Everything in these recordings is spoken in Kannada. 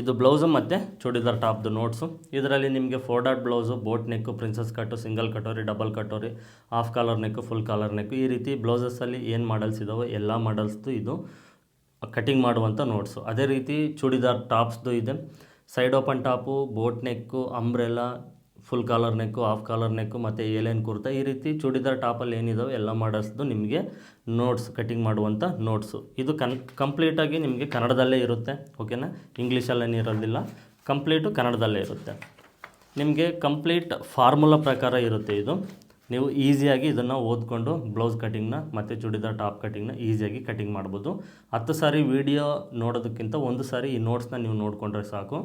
ಇದು ಬ್ಲೌಸು ಮತ್ತು ಚೂಡಿದಾರ್ ಟಾಪ್ದು ನೋಟ್ಸು. ಇದರಲ್ಲಿ ನಿಮಗೆ four dot blouse boat neck princess cut single katori double katori half collar neck full collar neck ಈ ರೀತಿ ಬ್ಲೌಸಸ್ಸಲ್ಲಿ ಏನು ಮಾಡಲ್ಸ್ ಇದಾವೆ ಎಲ್ಲ ಮಾಡಲ್ಸ್ದು ಇದು ಕಟಿಂಗ್ ಮಾಡುವಂಥ ನೋಟ್ಸು. ಅದೇ ರೀತಿ ಚೂಡಿದಾರ್ ಟಾಪ್ಸ್ದು ಇದೆ. Side open top boat neck umbrella full collar neck half collar neck ಮತ್ತು ಏಲೇನು ಕುರ್ತಾ, ಈ ರೀತಿ ಚೂಡಿದಾರ್ ಟಾಪಲ್ಲಿ ಏನಿದಾವೆ ಎಲ್ಲ ಮಾಡಲ್ಸ್ದು ನಿಮಗೆ ನೋಟ್ಸ್ ಕಟಿಂಗ್ ಮಾಡುವಂಥ ನೋಟ್ಸು ಇದು ಕನ್ ಕಂಪ್ಲೀಟಾಗಿ ನಿಮಗೆ ಕನ್ನಡದಲ್ಲೇ ಇರುತ್ತೆ ಓಕೆನಾ ಇಂಗ್ಲೀಷಲ್ಲೇನು ಇರೋದಿಲ್ಲ ಕಂಪ್ಲೀಟು ಕನ್ನಡದಲ್ಲೇ ಇರುತ್ತೆ. ನಿಮಗೆ ಕಂಪ್ಲೀಟ್ ಫಾರ್ಮುಲಾ ಪ್ರಕಾರ ಇರುತ್ತೆ ಇದು. ನೀವು ಈಸಿಯಾಗಿ ಇದನ್ನು ಓದ್ಕೊಂಡು ಬ್ಲೌಸ್ ಕಟಿಂಗ್ನ ಮತ್ತು ಚೂಡಿದಾರ್ ಟಾಪ್ ಕಟಿಂಗ್ನ ಈಸಿಯಾಗಿ ಕಟಿಂಗ್ ಮಾಡ್ಬೋದು. ಹತ್ತು ಸಾರಿ ವಿಡಿಯೋ ನೋಡೋದಕ್ಕಿಂತ ಒಂದು ಸಾರಿ ಈ ನೋಟ್ಸ್ನ ನೀವು ನೋಡಿಕೊಂಡ್ರೆ ಸಾಕು.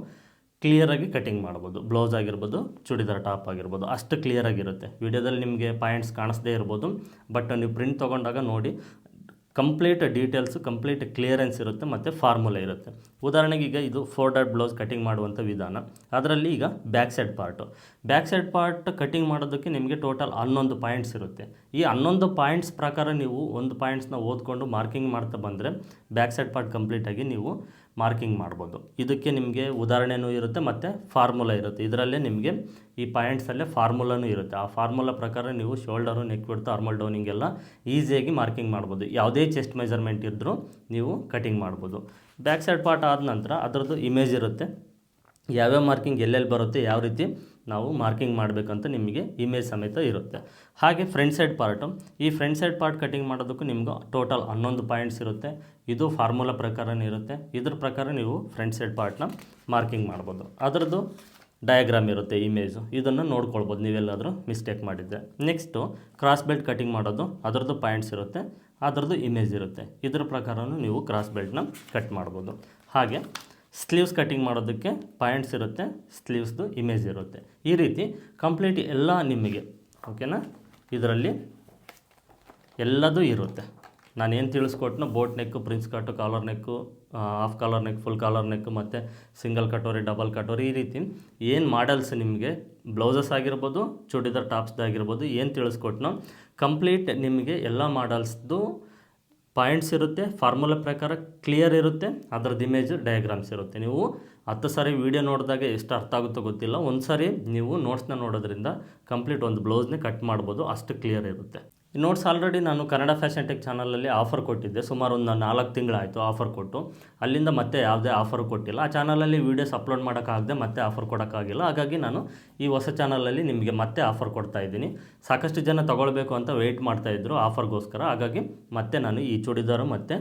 ಕ್ಲಿಯರಾಗಿ ಕಟಿಂಗ್ ಮಾಡ್ಬೋದು. ಬ್ಲೌಸ್ ಆಗಿರ್ಬೋದು, ಚೂಡಿದಾರ್ ಟಾಪ್ ಆಗಿರ್ಬೋದು, ಅಷ್ಟು ಕ್ಲಿಯರಾಗಿರುತ್ತೆ ವಿಡಿಯೋದಲ್ಲಿ ನಿಮಗೆ ಪಾಯಿಂಟ್ಸ್ ಕಾಣಿಸ್ದೇ ಇರ್ಬೋದು. ಬಟ್ ನೀವು ಪ್ರಿಂಟ್ ತೊಗೊಂಡಾಗ ನೋಡಿ ಕಂಪ್ಲೀಟ್ ಡೀಟೇಲ್ಸು ಕಂಪ್ಲೀಟ್ ಕ್ಲಿಯರೆನ್ಸ್ ಇರುತ್ತೆ ಮತ್ತು ಫಾರ್ಮುಲಾ ಇರುತ್ತೆ. ಉದಾಹರಣೆಗೆ ಈಗ ಇದು ಫೋರ್ ಡಾಟ್ ಬ್ಲೌಸ್ ಕಟಿಂಗ್ ಮಾಡುವಂಥ ವಿಧಾನ. ಅದರಲ್ಲಿ ಈಗ back side part back side part cutting ಮಾಡೋದಕ್ಕೆ ನಿಮಗೆ ಟೋಟಲ್ ಹನ್ನೊಂದು ಪಾಯಿಂಟ್ಸ್ ಇರುತ್ತೆ. ಈ ಹನ್ನೊಂದು ಪಾಯಿಂಟ್ಸ್ ಪ್ರಕಾರ ನೀವು ಒಂದು ಪಾಯಿಂಟ್ಸ್ನ ಓದ್ಕೊಂಡು ಮಾರ್ಕಿಂಗ್ ಮಾಡ್ತಾ ಬಂದರೆ ಬ್ಯಾಕ್ ಸೈಡ್ ಪಾರ್ಟ್ ಕಂಪ್ಲೀಟಾಗಿ ನೀವು ಮಾರ್ಕಿಂಗ್ ಮಾಡ್ಬೋದು. ಇದಕ್ಕೆ ನಿಮಗೆ ಉದಾಹರಣೆನೂ ಇರುತ್ತೆ ಮತ್ತು ಫಾರ್ಮುಲಾ ಇರುತ್ತೆ. ಇದರಲ್ಲೇ ನಿಮಗೆ ಈ ಪಾಯಿಂಟ್ಸಲ್ಲೇ ಫಾರ್ಮುಲಾನೂ ಇರುತ್ತೆ. ಆ ಫಾರ್ಮುಲಾ ಪ್ರಕಾರ ನೀವು ಶೋಲ್ಡರು, ನೆಕ್ ಬಿಡ್ತು ಆರ್ಮಲ್ ಡೌನಿಂಗೆಲ್ಲ ಈಸಿಯಾಗಿ ಮಾರ್ಕಿಂಗ್ ಮಾಡ್ಬೋದು. ಯಾವುದೇ ಚೆಸ್ಟ್ ಮೆಜರ್ಮೆಂಟ್ ಇದ್ದರೂ ನೀವು ಕಟಿಂಗ್ ಮಾಡ್ಬೋದು. ಬ್ಯಾಕ್ ಸೈಡ್ ಪಾರ್ಟ್ ಆದ ನಂತರ ಅದರದ್ದು ಇಮೇಜ್ ಇರುತ್ತೆ. ಯಾವ್ಯಾವ ಮಾರ್ಕಿಂಗ್ ಎಲ್ಲೆಲ್ಲಿ ಬರುತ್ತೆ, ಯಾವ ರೀತಿ ನಾವು ಮಾರ್ಕಿಂಗ್ ಮಾಡಬೇಕಂತ ನಿಮಗೆ ಇಮೇಜ್ ಸಮೇತ ಇರುತ್ತೆ. ಹಾಗೆ ಫ್ರಂಟ್ ಸೈಡ್ ಪಾರ್ಟು ಈ ಫ್ರಂಟ್ ಸೈಡ್ ಪಾರ್ಟ್ ಕಟಿಂಗ್ ಮಾಡೋದಕ್ಕೂ ನಿಮ್ಗೆ ಟೋಟಲ್ ಹನ್ನೊಂದು ಪಾಯಿಂಟ್ಸ್ ಇರುತ್ತೆ. ಇದು ಫಾರ್ಮುಲಾ ಪ್ರಕಾರನೇ ಇರುತ್ತೆ. ಇದ್ರ ಪ್ರಕಾರ ನೀವು ಫ್ರಂಟ್ ಸೈಡ್ ಪಾರ್ಟ್ನ ಮಾರ್ಕಿಂಗ್ ಮಾಡ್ಬೋದು. ಅದರದ್ದು ಡಯಾಗ್ರಾಮ್ ಇರುತ್ತೆ ಇಮೇಜು ಇದನ್ನು ನೋಡ್ಕೊಳ್ಬೋದು. ನೀವೆಲ್ಲಾದರೂ ಮಿಸ್ಟೇಕ್ ಮಾಡಿದ್ದೆ ನೆಕ್ಸ್ಟು ಕ್ರಾಸ್ ಬೆಲ್ಟ್ ಕಟಿಂಗ್ ಮಾಡೋದು. ಅದರದ್ದು ಪಾಯಿಂಟ್ಸ್ ಇರುತ್ತೆ. ಅದರದ್ದು ಇಮೇಜ್ ಇರುತ್ತೆ. ಇದ್ರ ಪ್ರಕಾರನೂ ನೀವು ಕ್ರಾಸ್ ಬೆಲ್ಟ್ನ ಕಟ್ ಮಾಡ್ಬೋದು. ಹಾಗೆ ಸ್ಲೀವ್ಸ್ ಕಟ್ಟಿಂಗ್ ಮಾಡೋದಕ್ಕೆ ಪಾಯಿಂಟ್ಸ್ ಇರುತ್ತೆ ಸ್ಲೀವ್ಸ್ದು ಇಮೇಜ್ ಇರುತ್ತೆ. ಈ ರೀತಿ ಕಂಪ್ಲೀಟ್ ಎಲ್ಲ ನಿಮಗೆ ಓಕೆನಾ ಇದರಲ್ಲಿ ಎಲ್ಲದೂ ಇರುತ್ತೆ. ನಾನು ಏನು ತಿಳಿಸ್ಕೊಟ್ನೋ boat neck prince cut collar neck half collar neck full collar neck ಮತ್ತು ಸಿಂಗಲ್ ಕಟೋರಿ ಡಬಲ್ ಕಟೋರಿ ಈ ರೀತಿ ಏನು ಮಾಡಲ್ಸ್ ನಿಮಗೆ ಬ್ಲೌಸಸ್ ಆಗಿರ್ಬೋದು, ಚೂಡಿದಾರ್ ಟಾಪ್ಸ್ದಾಗಿರ್ಬೋದು ಏನು ತಿಳಿಸ್ಕೊಟ್ನೋ ಕಂಪ್ಲೀಟ್ ನಿಮಗೆ ಎಲ್ಲ ಮಾಡಲ್ಸ್ದು ಪಾಯಿಂಟ್ಸ್ ಇರುತ್ತೆ ಫಾರ್ಮುಲಾ ಪ್ರಕಾರ ಕ್ಲಿಯರ್ ಇರುತ್ತೆ ಅದರದ್ದು ಇಮೇಜ್ ಡಯಾಗ್ರಾಮ್ಸ್ ಇರುತ್ತೆ. ನೀವು ಹತ್ತು ಸಾರಿ ವೀಡಿಯೋ ನೋಡಿದಾಗ ಎಷ್ಟು ಅರ್ಥ ಆಗುತ್ತೋ ಗೊತ್ತಿಲ್ಲ ಒಂದು ಸಾರಿ ನೀವು ನೋಟ್ಸ್ನ ನೋಡೋದ್ರಿಂದ ಕಂಪ್ಲೀಟ್ ಒಂದು ಬ್ಲೌಸ್ನೇ ಕಟ್ ಮಾಡ್ಬೋದು, ಅಷ್ಟು ಕ್ಲಿಯರ್ ಇರುತ್ತೆ. ನೋಟ್ಸ್ ಆಲ್ರೆಡಿ ನಾನು ಕನ್ನಡ ಫ್ಯಾಷನ್ ಟೆಕ್ ಚಾನಲಲ್ಲಿ ಆಫರ್ ಕೊಟ್ಟಿದ್ದೆ. ಸುಮಾರು ಒಂದು ನಾಲ್ಕು ತಿಂಗಳಾಯಿತು ಆಫರ್ ಕೊಟ್ಟು. ಅಲ್ಲಿಂದ ಮತ್ತೆ ಯಾವುದೇ ಆಫರ್ ಕೊಟ್ಟಿಲ್ಲ. ಆ ಚಾನಲಲ್ಲಿ ವೀಡಿಯೋಸ್ ಅಪ್ಲೋಡ್ ಮಾಡೋಕ್ಕಾಗದೆ ಮತ್ತೆ ಆಫರ್ ಕೊಡೋಕ್ಕಾಗಿಲ್ಲ. ಹಾಗಾಗಿ ನಾನು ಈ ಹೊಸ ಚಾನಲಲ್ಲಿ ನಿಮಗೆ ಮತ್ತೆ ಆಫರ್ ಕೊಡ್ತಾ ಇದ್ದೀನಿ. ಸಾಕಷ್ಟು ಜನ ತೊಗೊಳ್ಬೇಕು ಅಂತ ವೆಯ್ಟ್ ಮಾಡ್ತಾಯಿದ್ರು ಆಫರ್ಗೋಸ್ಕರ ಹಾಗಾಗಿ ಮತ್ತೆ ನಾನು ಈ ಚೂಡಿದಾರು ಮತ್ತು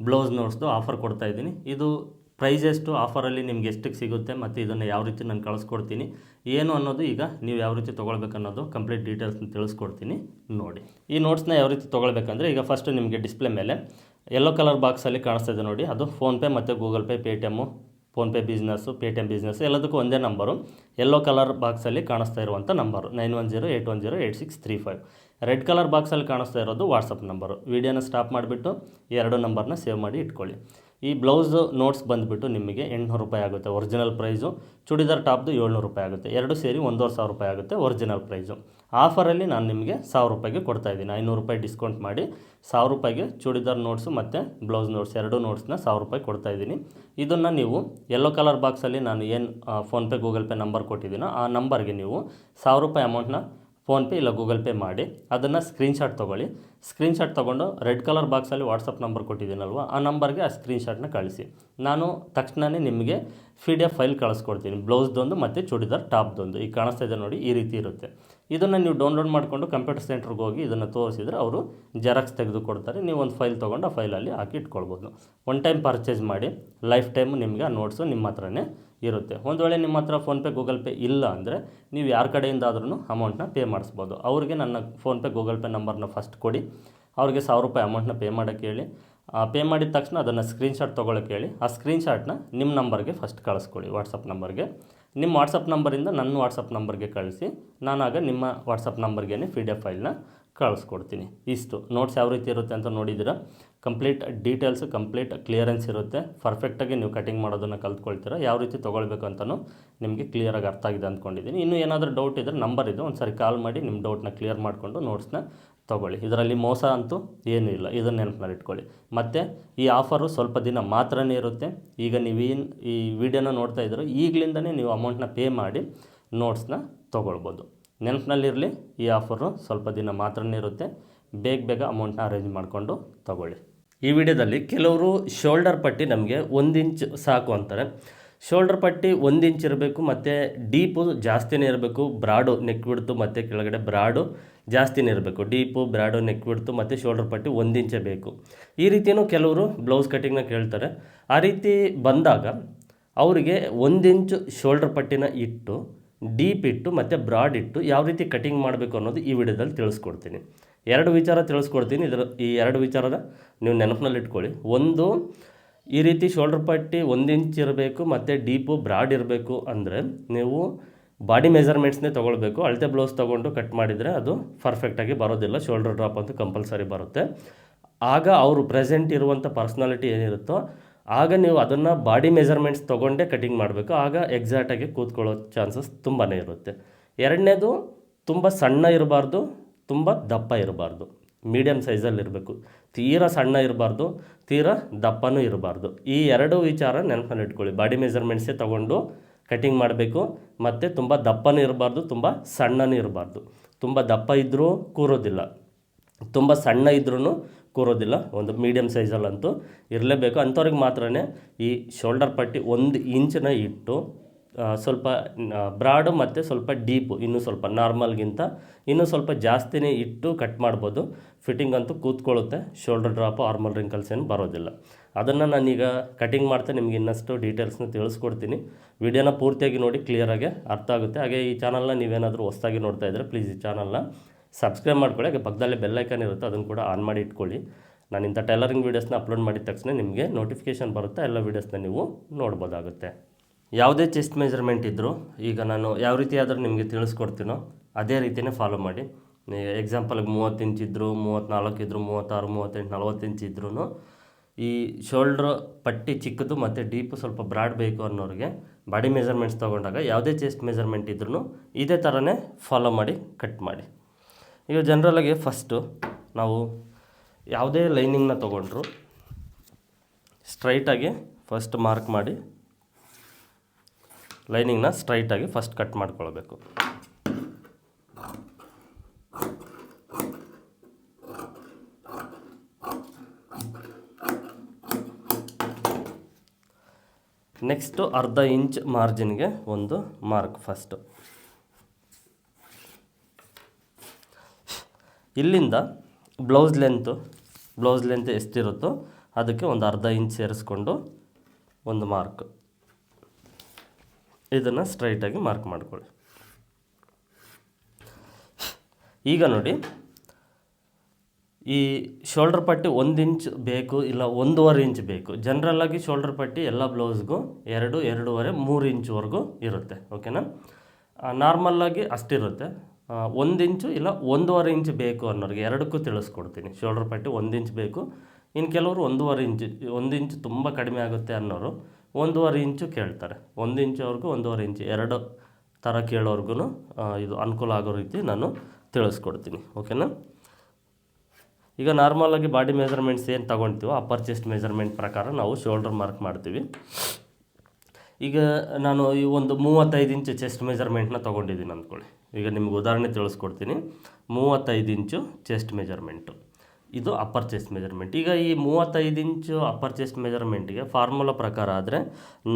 ಬ್ಲೌಸ್ ನೋಟ್ಸ್ದು ಆಫರ್ ಕೊಡ್ತಾ ಇದ್ದೀನಿ. ಇದು ಪ್ರೈಸ್ ಎಷ್ಟು ಆಫರಲ್ಲಿ ನಿಮ್ಗೆ ಎಷ್ಟಕ್ಕೆ ಸಿಗುತ್ತೆ ಮತ್ತು ಇದನ್ನು ಯಾವ ರೀತಿ ನಾನು ಕಳಿಸ್ಕೊಡ್ತೀನಿ, ಏನು ಅನ್ನೋದು ಈಗ ನೀವು ಯಾವ ರೀತಿ ತೊಗೊಳ್ಬೇಕನ್ನೋದು ಕಂಪ್ಲೀಟ್ ಡೀಟೇಲ್ಸ್ನ ತಿಳಿಸ್ಕೊಡ್ತೀನಿ ನೋಡಿ. ಈ ನೋಟ್ಸ್ನ ಯಾವ ರೀತಿ ತೊಗೊಳ್ಬೇಕಂದ್ರೆ ಈಗ ಫಸ್ಟ್ ನಿಮಗೆ ಡಿಸ್ಪ್ಲೇ ಮೇಲೆ ಯೆಲ್ಲೋ ಕಲರ್ ಬಾಕ್ಸಲ್ಲಿ ಕಾಣಿಸ್ತಾ ಇದೆ ನೋಡಿ. ಅದು ಫೋನ್ಪೇ ಮತ್ತು Google Pay Paytm PhonePe business Paytm business ಎಲ್ಲದಕ್ಕೂ ಒಂದೇ ನಂಬರು ಯೆಲ್ಲೋ ಕಲರ್ ಬಾಕ್ಸಲ್ಲಿ ಕಾಣಿಸ್ತಾ ಇರುವಂಥ number nine one zero eight one zero eight six three five red colour ಬಾಕ್ಸಲ್ಲಿ ಕಾಣಿಸ್ತಾ ಇರೋದು ವಾಟ್ಸಪ್ ನಂಬರು ವೀಡಿಯೋನ ಸ್ಟಾಪ್ ಮಾಡಿಬಿಟ್ಟು ಎರಡು ನಂಬರ್ನ ಸೇವ್ ಮಾಡಿ ಇಟ್ಕೊಳ್ಳಿ. ಈ ಬ್ಲೌಸ್ ನೋಟ್ಸ್ ಬಂದುಬಿಟ್ಟು ನಿಮಗೆ ಎಂಟುನೂರು ರೂಪಾಯಿ ಆಗುತ್ತೆ ಒರಿಜಿನಲ್ ಪ್ರೈಸು ಚೂಡಿದಾರ್ ಟಾಪ್ದು ಏಳ್ನೂರು ರೂಪಾಯಿ ಆಗುತ್ತೆ, ಎರಡು ಸೇರಿ ಒಂದೂವರೆ ಸಾವಿರ ರೂಪಾಯಿ ಆಗುತ್ತೆ ಒರಿಜಿನಲ್ ಪ್ರೈಸು ಆಫರಲ್ಲಿ ನಾನು ನಿಮಗೆ ಸಾವಿರ ರೂಪಾಯಿಗೆ ಕೊಡ್ತಾ ಇದ್ದೀನಿ. ಐನೂರು ರೂಪಾಯಿ ಡಿಸ್ಕೌಂಟ್ ಮಾಡಿ ಸಾವಿರ ರೂಪಾಯಿಗೆ ಚೂಡಿದಾರ್ ನೋಟ್ಸು ಮತ್ತು ಬ್ಲೌಸ್ ನೋಟ್ಸ್, ಎರಡು ನೋಟ್ಸ್ನ ಸಾವಿರ ರೂಪಾಯಿ ಕೊಡ್ತಾ ಇದ್ದೀನಿ. ಇದನ್ನು ನೀವು ಯೆಲ್ಲೋ ಕಲರ್ ಬಾಕ್ಸಲ್ಲಿ ನಾನು ಏನು ಫೋನ್ಪೇ ಗೂಗಲ್ ಪೇ ನಂಬರ್ ಕೊಟ್ಟಿದ್ದೀನೋ ಆ ನಂಬರ್ಗೆ ನೀವು ಸಾವಿರ ರೂಪಾಯಿ ಅಮೌಂಟ್ನ ಫೋನ್ಪೇ ಇಲ್ಲ, ಗೂಗಲ್ ಪೇ ಮಾಡಿ. ಅದನ್ನು ಸ್ಕ್ರೀನ್ಶಾಟ್ ತೊಗೊಳ್ಳಿ. ಸ್ಕ್ರೀನ್ಶಾಟ್ ತೊಗೊಂಡು ರೆಡ್ ಕಲರ್ ಬಾಕ್ಸಲ್ಲಿ ವಾಟ್ಸಪ್ ನಂಬರ್ ಕೊಟ್ಟಿದ್ದೀನಲ್ವ? ಆ ನಂಬರ್ಗೆ ಆ ಸ್ಕ್ರೀನ್ಶಾಟ್ನ ಕಳಿಸಿ. ನಾನು ತಕ್ಷಣವೇ ನಿಮಗೆ ಪಿ ಡಿ ಎಫ್ ಫೈಲ್ ಕಳಿಸ್ಕೊಡ್ತೀನಿ ಬ್ಲೌಸ್ದೊಂದು ಮತ್ತು ಚೂಡಿದಾರ್ ಟಾಪ್ದೊಂದು ಈಗ ಕಾಣಿಸ್ತಾ ಇದೆ ನೋಡಿ, ಈ ರೀತಿ ಇರುತ್ತೆ. ಇದನ್ನು ನೀವು ಡೌನ್ಲೋಡ್ ಮಾಡಿಕೊಂಡು ಕಂಪ್ಯೂಟರ್ ಸೆಂಟ್ರಿಗೆ ಹೋಗಿ ಇದನ್ನು ತೋರಿಸಿದರೆ ಅವರು ಜೆರಾಕ್ಸ್ ತೆಗೆದು ಕೊಡ್ತಾರೆ ನೀವು ಒಂದು ಫೈಲ್ ತೊಗೊಂಡು ಆ ಫೈಲಲ್ಲಿ ಹಾಕಿ ಇಟ್ಕೊಳ್ಬೋದು. ಒನ್ ಟೈಮ್ ಪರ್ಚೇಸ್ ಮಾಡಿ ಲೈಫ್ ಟೈಮ್ ನಿಮಗೆ ಆ ನೋಟ್ಸು ನಿಮ್ಮ ಹತ್ರನೇ ಇರುತ್ತೆ. ಒಂದು ವೇಳೆ ನಿಮ್ಮ ಹತ್ರ ಫೋನ್ಪೇ ಗೂಗಲ್ ಪೇ ಇಲ್ಲ ಅಂದರೆ ನೀವು ಯಾರ ಕಡೆಯಿಂದಾದ್ರೂ ಅಮೌಂಟ್ನ ಪೇ ಮಾಡಿಸ್ಬೋದು. ಅವ್ರಿಗೆ ನನ್ನ ಫೋನ್ಪೇ ಗೂಗಲ್ ಪೇ ನಂಬರ್ನ ಫಸ್ಟ್ ಕೊಡಿ. ಅವ್ರಿಗೆ ಸಾವಿರ ರೂಪಾಯಿ ಅಮೌಂಟ್ನ ಪೇ ಮಾಡೋಕ್ಕೆ ಹೇಳಿ. ಪೇ ಮಾಡಿದ ತಕ್ಷಣ ಅದನ್ನು ಸ್ಕ್ರೀನ್ಶಾಟ್ ತೊಗೊಳಕ್ಕೆ ಹೇಳಿ. ಆ ಸ್ಕ್ರೀನ್ಶಾಟ್ನ ನಿಮ್ಮ ನಂಬರ್ಗೆ ಫಸ್ಟ್ ಕಳಿಸ್ಕೊಳ್ಳಿ ವಾಟ್ಸಪ್ ನಂಬರ್ಗೆ ನಿಮ್ಮ ವಾಟ್ಸಪ್ ನಂಬರಿಂದ ನನ್ನ ವಾಟ್ಸಪ್ ನಂಬರ್ಗೆ ಕಳಿಸಿ. ನಾನಾಗ ನಿಮ್ಮ ವಾಟ್ಸಪ್ ನಂಬರ್ಗೇನೆ ಪಿ ಡಿ ಎಫ್ ಫೈಲ್ನ ಕಳಿಸ್ಕೊಡ್ತೀನಿ. ಇಷ್ಟು. ನೋಟ್ಸ್ ಯಾವ ರೀತಿ ಇರುತ್ತೆ ಅಂತ ನೋಡಿದ್ದೀರಾ. ಕಂಪ್ಲೀಟ್ ಡೀಟೇಲ್ಸ್ ಕಂಪ್ಲೀಟ್ ಕ್ಲಿಯರೆನ್ಸ್ ಇರುತ್ತೆ. ಪರ್ಫೆಕ್ಟಾಗಿ ನೀವು ಕಟಿಂಗ್ ಮಾಡೋದನ್ನು ಕಲ್ತ್ಕೊಳ್ತೀರಾ. ಯಾವ ರೀತಿ ತೊಗೊಳ್ಬೇಕು ಅಂತಲೂ ನಿಮಗೆ ಕ್ಲಿಯರಾಗಿ ಅರ್ಥ ಆಗಿದೆ ಅಂದ್ಕೊಂಡಿದ್ದೀನಿ. ಇನ್ನೂ ಏನಾದರೂ ಡೌಟ್ ಇದ್ದರೆ ನಂಬರ್ ಇದೆ. ಒಂದು ಸಾರಿ ಕಾಲ್ ಮಾಡಿ ನಿಮ್ಮ ಡೌಟ್ನ ಕ್ಲಿಯರ್ ಮಾಡಿಕೊಂಡು ನೋಟ್ಸ್ನ ತೊಗೊಳ್ಳಿ. ಇದರಲ್ಲಿ ಮೋಸ ಅಂತೂ ಏನೂ ಇಲ್ಲ. ಇದನ್ನು ನೆನಪಿನಲ್ಲಿ ಇಟ್ಕೊಳ್ಳಿ. ಮತ್ತು ಈ ಆಫರು ಸ್ವಲ್ಪ ದಿನ ಮಾತ್ರನೇ ಇರುತ್ತೆ. ಈಗ ನೀವೇನು ಈ ವಿಡಿಯೋನ ನೋಡ್ತಾ ಇದ್ದೀರೋ ಈಗಲಿಂದನೇ ನೀವು ಅಮೌಂಟ್ನ ಪೇ ಮಾಡಿ ನೋಟ್ಸ್ನ ತೊಗೊಳ್ಬೋದು. ನೆನಪಿನಲ್ಲಿರಲಿ ಈ ಆಫರು ಸ್ವಲ್ಪ ದಿನ ಮಾತ್ರನೇ ಇರುತ್ತೆ. ಬೇಗ ಬೇಗ ಅಮೌಂಟ್ನ ಅರೇಂಜ್ ಮಾಡಿಕೊಂಡು ತಗೊಳ್ಳಿ. ಈ ವಿಡಿಯೋದಲ್ಲಿ ಕೆಲವರು ಶೋಲ್ಡರ್ ಪಟ್ಟಿ ನಮಗೆ ಒಂದು ಇಂಚ್ ಸಾಕು ಅಂತಾರೆ. ಶೋಲ್ಡರ್ ಪಟ್ಟಿ ಒಂದು ಇಂಚ್ ಇರಬೇಕು, ಮತ್ತು ಡೀಪು ಜಾಸ್ತಿನೇ ಇರಬೇಕು, ಬ್ರಾಡು ನೆಕ್ ಬಿಡ್ತು ಮತ್ತು ಕೆಳಗಡೆ ಬ್ರಾಡು ಜಾಸ್ತಿನೇ ಇರಬೇಕು. ಡೀಪು, ಬ್ರಾಡು ನೆಕ್ ಬಿಡ್ತು ಮತ್ತು ಶೋಲ್ಡರ್ ಪಟ್ಟಿ ಒಂದು ಇಂಚೇ ಬೇಕು. ಈ ರೀತಿಯೂ ಕೆಲವರು ಬ್ಲೌಸ್ ಕಟ್ಟಿಂಗ್ನ ಕೇಳ್ತಾರೆ. ಆ ರೀತಿ ಬಂದಾಗ ಅವರಿಗೆ ಒಂದು ಇಂಚು ಶೋಲ್ಡರ್ ಪಟ್ಟಿನ ಇಟ್ಟು ಡೀಪ್ ಇಟ್ಟು ಮತ್ತು ಬ್ರಾಡ್ ಇಟ್ಟು ಯಾವ ರೀತಿ ಕಟಿಂಗ್ ಮಾಡಬೇಕು ಅನ್ನೋದು ಈ ವಿಡಿಯೋದಲ್ಲಿ ತಿಳಿಸ್ಕೊಡ್ತೀನಿ. ಎರಡು ವಿಚಾರ ತಿಳಿಸ್ಕೊಡ್ತೀನಿ. ಇದರ ಈ ಎರಡು ವಿಚಾರದ ನೀವು ನೆನಪಿನಲ್ಲಿ ಇಟ್ಕೊಳ್ಳಿ. ಒಂದು, ಈ ರೀತಿ ಶೋಲ್ಡರ್ ಪಟ್ಟಿ ಒಂದು ಇಂಚ್ ಇರಬೇಕು ಮತ್ತು ಡೀಪು ಬ್ರಾಡ್ ಇರಬೇಕು ಅಂದರೆ ನೀವು ಬಾಡಿ ಮೆಜರ್ಮೆಂಟ್ಸ್ನೇ ತೊಗೊಳ್ಬೇಕು. ಅಳತೆ ಬ್ಲೌಸ್ ತೊಗೊಂಡು ಕಟ್ ಮಾಡಿದರೆ ಅದು ಪರ್ಫೆಕ್ಟಾಗಿ ಬರೋದಿಲ್ಲ. ಶೋಲ್ಡರ್ ಡ್ರಾಪ್ ಅಂತೂ ಕಂಪಲ್ಸರಿ ಬರುತ್ತೆ. ಆಗ ಅವರು ಪ್ರೆಸೆಂಟ್ ಇರುವಂಥ ಪರ್ಸ್ನಾಲಿಟಿ ಏನಿರುತ್ತೋ ಆಗ ನೀವು ಅದನ್ನು ಬಾಡಿ ಮೆಜರ್ಮೆಂಟ್ಸ್ ತೊಗೊಂಡೇ ಕಟಿಂಗ್ ಮಾಡಬೇಕು. ಆಗ ಎಕ್ಸಾಕ್ಟಾಗಿ ಕೂತ್ಕೊಳ್ಳೋ ಚಾನ್ಸಸ್ ತುಂಬಾ ಇರುತ್ತೆ. ಎರಡನೇದು, ತುಂಬ ಸಣ್ಣ ಇರಬಾರ್ದು, ತುಂಬ ದಪ್ಪ ಇರಬಾರ್ದು. ಮೀಡಿಯಮ್ ಸೈಜಲ್ಲಿ ಇರಬೇಕು. ತೀರಾ ಸಣ್ಣ ಇರಬಾರ್ದು, ತೀರಾ ದಪ್ಪನೂ ಇರಬಾರ್ದು. ಈ ಎರಡು ವಿಚಾರ ನೆನಪಲ್ಲಿ ಇಟ್ಕೊಳ್ಳಿ. ಬಾಡಿ ಮೆಜರ್ಮೆಂಟ್ಸೇ ತೊಗೊಂಡು ಕಟಿಂಗ್ ಮಾಡಬೇಕು, ಮತ್ತು ತುಂಬ ದಪ್ಪನೂ ಇರಬಾರ್ದು, ತುಂಬ ಸಣ್ಣನೂ ಇರಬಾರ್ದು. ತುಂಬ ದಪ್ಪ ಇದ್ದರೂ ಕೂರೋದಿಲ್ಲ. ತುಂಬ ಸಣ್ಣ ಇದ್ರೂ ಕೂರೋದಿಲ್ಲ, ಒಂದು ಮೀಡಿಯಮ್ ಸೈಜಲ್ಲಂತೂ ಇರಲೇಬೇಕು. ಅಂಥವ್ರಿಗೆ ಮಾತ್ರ ಈ ಶೋಲ್ಡರ್ ಪಟ್ಟಿ ಒಂದು ಇಂಚನ್ನ ಇಟ್ಟು ಸ್ವಲ್ಪ ಬ್ರಾಡು ಮತ್ತು ಸ್ವಲ್ಪ ಡೀಪು ಇನ್ನೂ ಸ್ವಲ್ಪ ನಾರ್ಮಲ್ಗಿಂತ ಇನ್ನೂ ಸ್ವಲ್ಪ ಜಾಸ್ತಿನೇ ಇಟ್ಟು ಕಟ್ ಮಾಡ್ಬೋದು. ಫಿಟ್ಟಿಂಗ್ ಅಂತೂ ಕೂತ್ಕೊಳ್ಳುತ್ತೆ. ಶೋಲ್ಡರ್ ಡ್ರಾಪು ಆರ್ಮಲ್ ರಿಂಕಲ್ಸ್ ಏನು ಬರೋದಿಲ್ಲ. ಅದನ್ನು ನಾನೀಗ ಕಟಿಂಗ್ ಮಾಡ್ತಾ, ನಿಮ್ಗೆ ಇನ್ನಷ್ಟು ಡೀಟೇಲ್ಸ್ನ ತಿಳಿಸ್ಕೊಡ್ತೀನಿ. ವಿಡಿಯೋನ ಪೂರ್ತಿಯಾಗಿ ನೋಡಿ ಕ್ಲಿಯರಾಗಿ ಅರ್ಥ ಆಗುತ್ತೆ. ಹಾಗೆ ಈ ಚಾನಲ್ನ ನೀವೇನಾದರೂ ಹೊಸದಾಗಿ ನೋಡ್ತಾ ಇದ್ದರೆ ಪ್ಲೀಸ್ ಈ ಚಾನಲ್ನ ಸಬ್ಸ್ಕ್ರೈಬ್ ಮಾಡ್ಕೊಳ್ಳಿ ಪಕ್ಕದಲ್ಲೇ ಬೆಲ್ಲೈಕನ್ ಇರುತ್ತೆ, ಅದನ್ನು ಕೂಡ ಆನ್ ಮಾಡಿ ಇಟ್ಕೊಳ್ಳಿ. ನಾನು ಇಂಥ ಟೈಲರಿಂಗ್ ವೀಡಿಯೋಸ್ನ ಅಪ್ಲೋಡ್ ಮಾಡಿದ ತಕ್ಷಣ ನಿಮಗೆ ನೋಟಿಫಿಕೇಷನ್ ಬರುತ್ತೆ, ಎಲ್ಲ ವೀಡಿಯೋಸ್ನ ನೀವು ನೋಡ್ಬೋದಾಗುತ್ತೆ. ಯಾವುದೇ ಚೆಸ್ಟ್ ಮೆಜರ್ಮೆಂಟ್ ಇದ್ದರೂ ಈಗ ನಾನು ಯಾವ ರೀತಿ ಆದರೂ ನಿಮಗೆ ತಿಳಿಸ್ಕೊಡ್ತೀನೋ, ಅದೇ ರೀತಿಯೇ ಫಾಲೋ ಮಾಡಿ. ಎಕ್ಸಾಂಪಲ್ಗೆ ಮೂವತ್ತು ಇಂಚ್ ಇದ್ದರು ಮೂವತ್ತ್ನಾಲ್ಕು ಇದ್ದರು ಮೂವತ್ತಾರು, ಮೂವತ್ತೆಂಟು, ನಲ್ವತ್ತು ಇಂಚ್ ಇದ್ರೂ ಈ ಶೋಲ್ಡ್ರ್ ಪಟ್ಟಿ ಚಿಕ್ಕದು ಮತ್ತು ಡೀಪು ಸ್ವಲ್ಪ ಬ್ರಾಡ್ ಬೇಕು ಅನ್ನೋರಿಗೆ ಬಾಡಿ ಮೆಜರ್ಮೆಂಟ್ಸ್ ತೊಗೊಂಡಾಗ ಯಾವುದೇ ಚೆಸ್ಟ್ ಮೆಜರ್ಮೆಂಟ್ ಇದ್ರೂ ಇದೇ ಥರನೇ ಫಾಲೋ ಮಾಡಿ ಕಟ್ ಮಾಡಿ. ಈಗ ಜನರಲಾಗಿ ಫಸ್ಟು ನಾವು ಯಾವುದೇ ಲೈನಿಂಗ್ನ ತೊಗೊಂಡ್ರು ಸ್ಟ್ರೈಟಾಗಿ ಫಸ್ಟ್ ಮಾರ್ಕ್ ಮಾಡಿ ಲೈನಿಂಗ್ನ ಸ್ಟ್ರೈಟಾಗಿ ಫಸ್ಟ್ ಕಟ್ ಮಾಡ್ಕೊಳ್ಬೇಕು. ನೆಕ್ಸ್ಟು ಅರ್ಧ ಇಂಚ್ ಮಾರ್ಜಿನ್ಗೆ ಒಂದು ಮಾರ್ಕ್ ಫಸ್ಟು ಇಲ್ಲಿಂದ ಬ್ಲೌಸ್ ಲೆಂತು, ಬ್ಲೌಸ್ ಲೆಂತ್ ಎಷ್ಟಿರುತ್ತೋ ಅದಕ್ಕೆ ಒಂದು ಅರ್ಧ ಇಂಚ್ ಸೇರಿಸ್ಕೊಂಡು ಒಂದು ಮಾರ್ಕ್. ಇದನ್ನು ಸ್ಟ್ರೈಟಾಗಿ ಮಾರ್ಕ್ ಮಾಡಿಕೊಳ್ಳಿ. ಈಗ ನೋಡಿ, ಈ ಶೋಲ್ಡರ್ ಪಟ್ಟಿ ಒಂದು ಇಂಚ್ ಬೇಕು ಇಲ್ಲ ಒಂದೂವರೆ ಇಂಚ್ ಬೇಕು. ಜನರಲ್ಲಾಗಿ ಶೋಲ್ಡರ್ ಪಟ್ಟಿ ಎಲ್ಲ ಬ್ಲೌಸ್ಗೂ ಎರಡು, ಎರಡೂವರೆ, ಮೂರು ಇಂಚ್ವರೆಗೂ ಇರುತ್ತೆ ಓಕೆನಾ ನಾರ್ಮಲ್ಲಾಗಿ ಅಷ್ಟಿರುತ್ತೆ. ಒಂದು ಇಂಚು ಇಲ್ಲ, ಒಂದೂವರೆ ಇಂಚ್ ಬೇಕು ಅನ್ನೋರಿಗೆ ಎರಡಕ್ಕೂ ತಿಳಿಸ್ಕೊಡ್ತೀನಿ. ಶೋಲ್ಡರ್ ಪಟ್ಟಿ ಒಂದು ಇಂಚ್ ಬೇಕು. ಇನ್ನು ಕೆಲವರು ಒಂದೂವರೆ ಇಂಚು, ಒಂದು ಇಂಚು ತುಂಬ ಕಡಿಮೆ ಆಗುತ್ತೆ ಅನ್ನೋರು ಒಂದೂವರೆ ಇಂಚು ಕೇಳ್ತಾರೆ. ಒಂದು ಇಂಚುವರೆಗೂ ಒಂದೂವರೆ ಇಂಚು, ಎರಡು ಥರ ಕೇಳೋರ್ಗು ಇದು ಅನುಕೂಲ ಆಗೋ ರೀತಿ ನಾನು ತಿಳಿಸ್ಕೊಡ್ತೀನಿ. ಓಕೆನಾ? ಈಗ ನಾರ್ಮಲಾಗಿ ಬಾಡಿ ಮೆಜರ್ಮೆಂಟ್ಸ್ ಏನು ತೊಗೊಳ್ತೀವೋ ಅಪ್ಪರ್ ಚೆಸ್ಟ್ ಮೆಜರ್ಮೆಂಟ್ ಪ್ರಕಾರ ನಾವು ಶೋಲ್ಡರ್ ಮಾರ್ಕ್ ಮಾಡ್ತೀವಿ. ಈಗ ನಾನು ಈ ಒಂದು ಮೂವತ್ತೈದು ಇಂಚು ಚೆಸ್ಟ್ ಮೆಜರ್ಮೆಂಟ್ನ ತೊಗೊಂಡಿದ್ದೀನಿ ಅಂದ್ಕೊಳ್ಳಿ. ಈಗ ನಿಮ್ಗೆ ಉದಾಹರಣೆ ತಿಳಿಸ್ಕೊಡ್ತೀನಿ. ಮೂವತ್ತೈದು ಇಂಚು ಚೆಸ್ಟ್ ಮೆಜರ್ಮೆಂಟು ಇದು ಅಪ್ಪರ್ ಚೆಸ್ಟ್ ಮೆಜರ್ಮೆಂಟ್ ಈಗ ಈ ಮೂವತ್ತೈದು ಇಂಚು ಅಪ್ಪರ್ ಚೆಸ್ಟ್ ಮೆಜರ್ಮೆಂಟಿಗೆ ಫಾರ್ಮುಲಾ ಪ್ರಕಾರ ಆದರೆ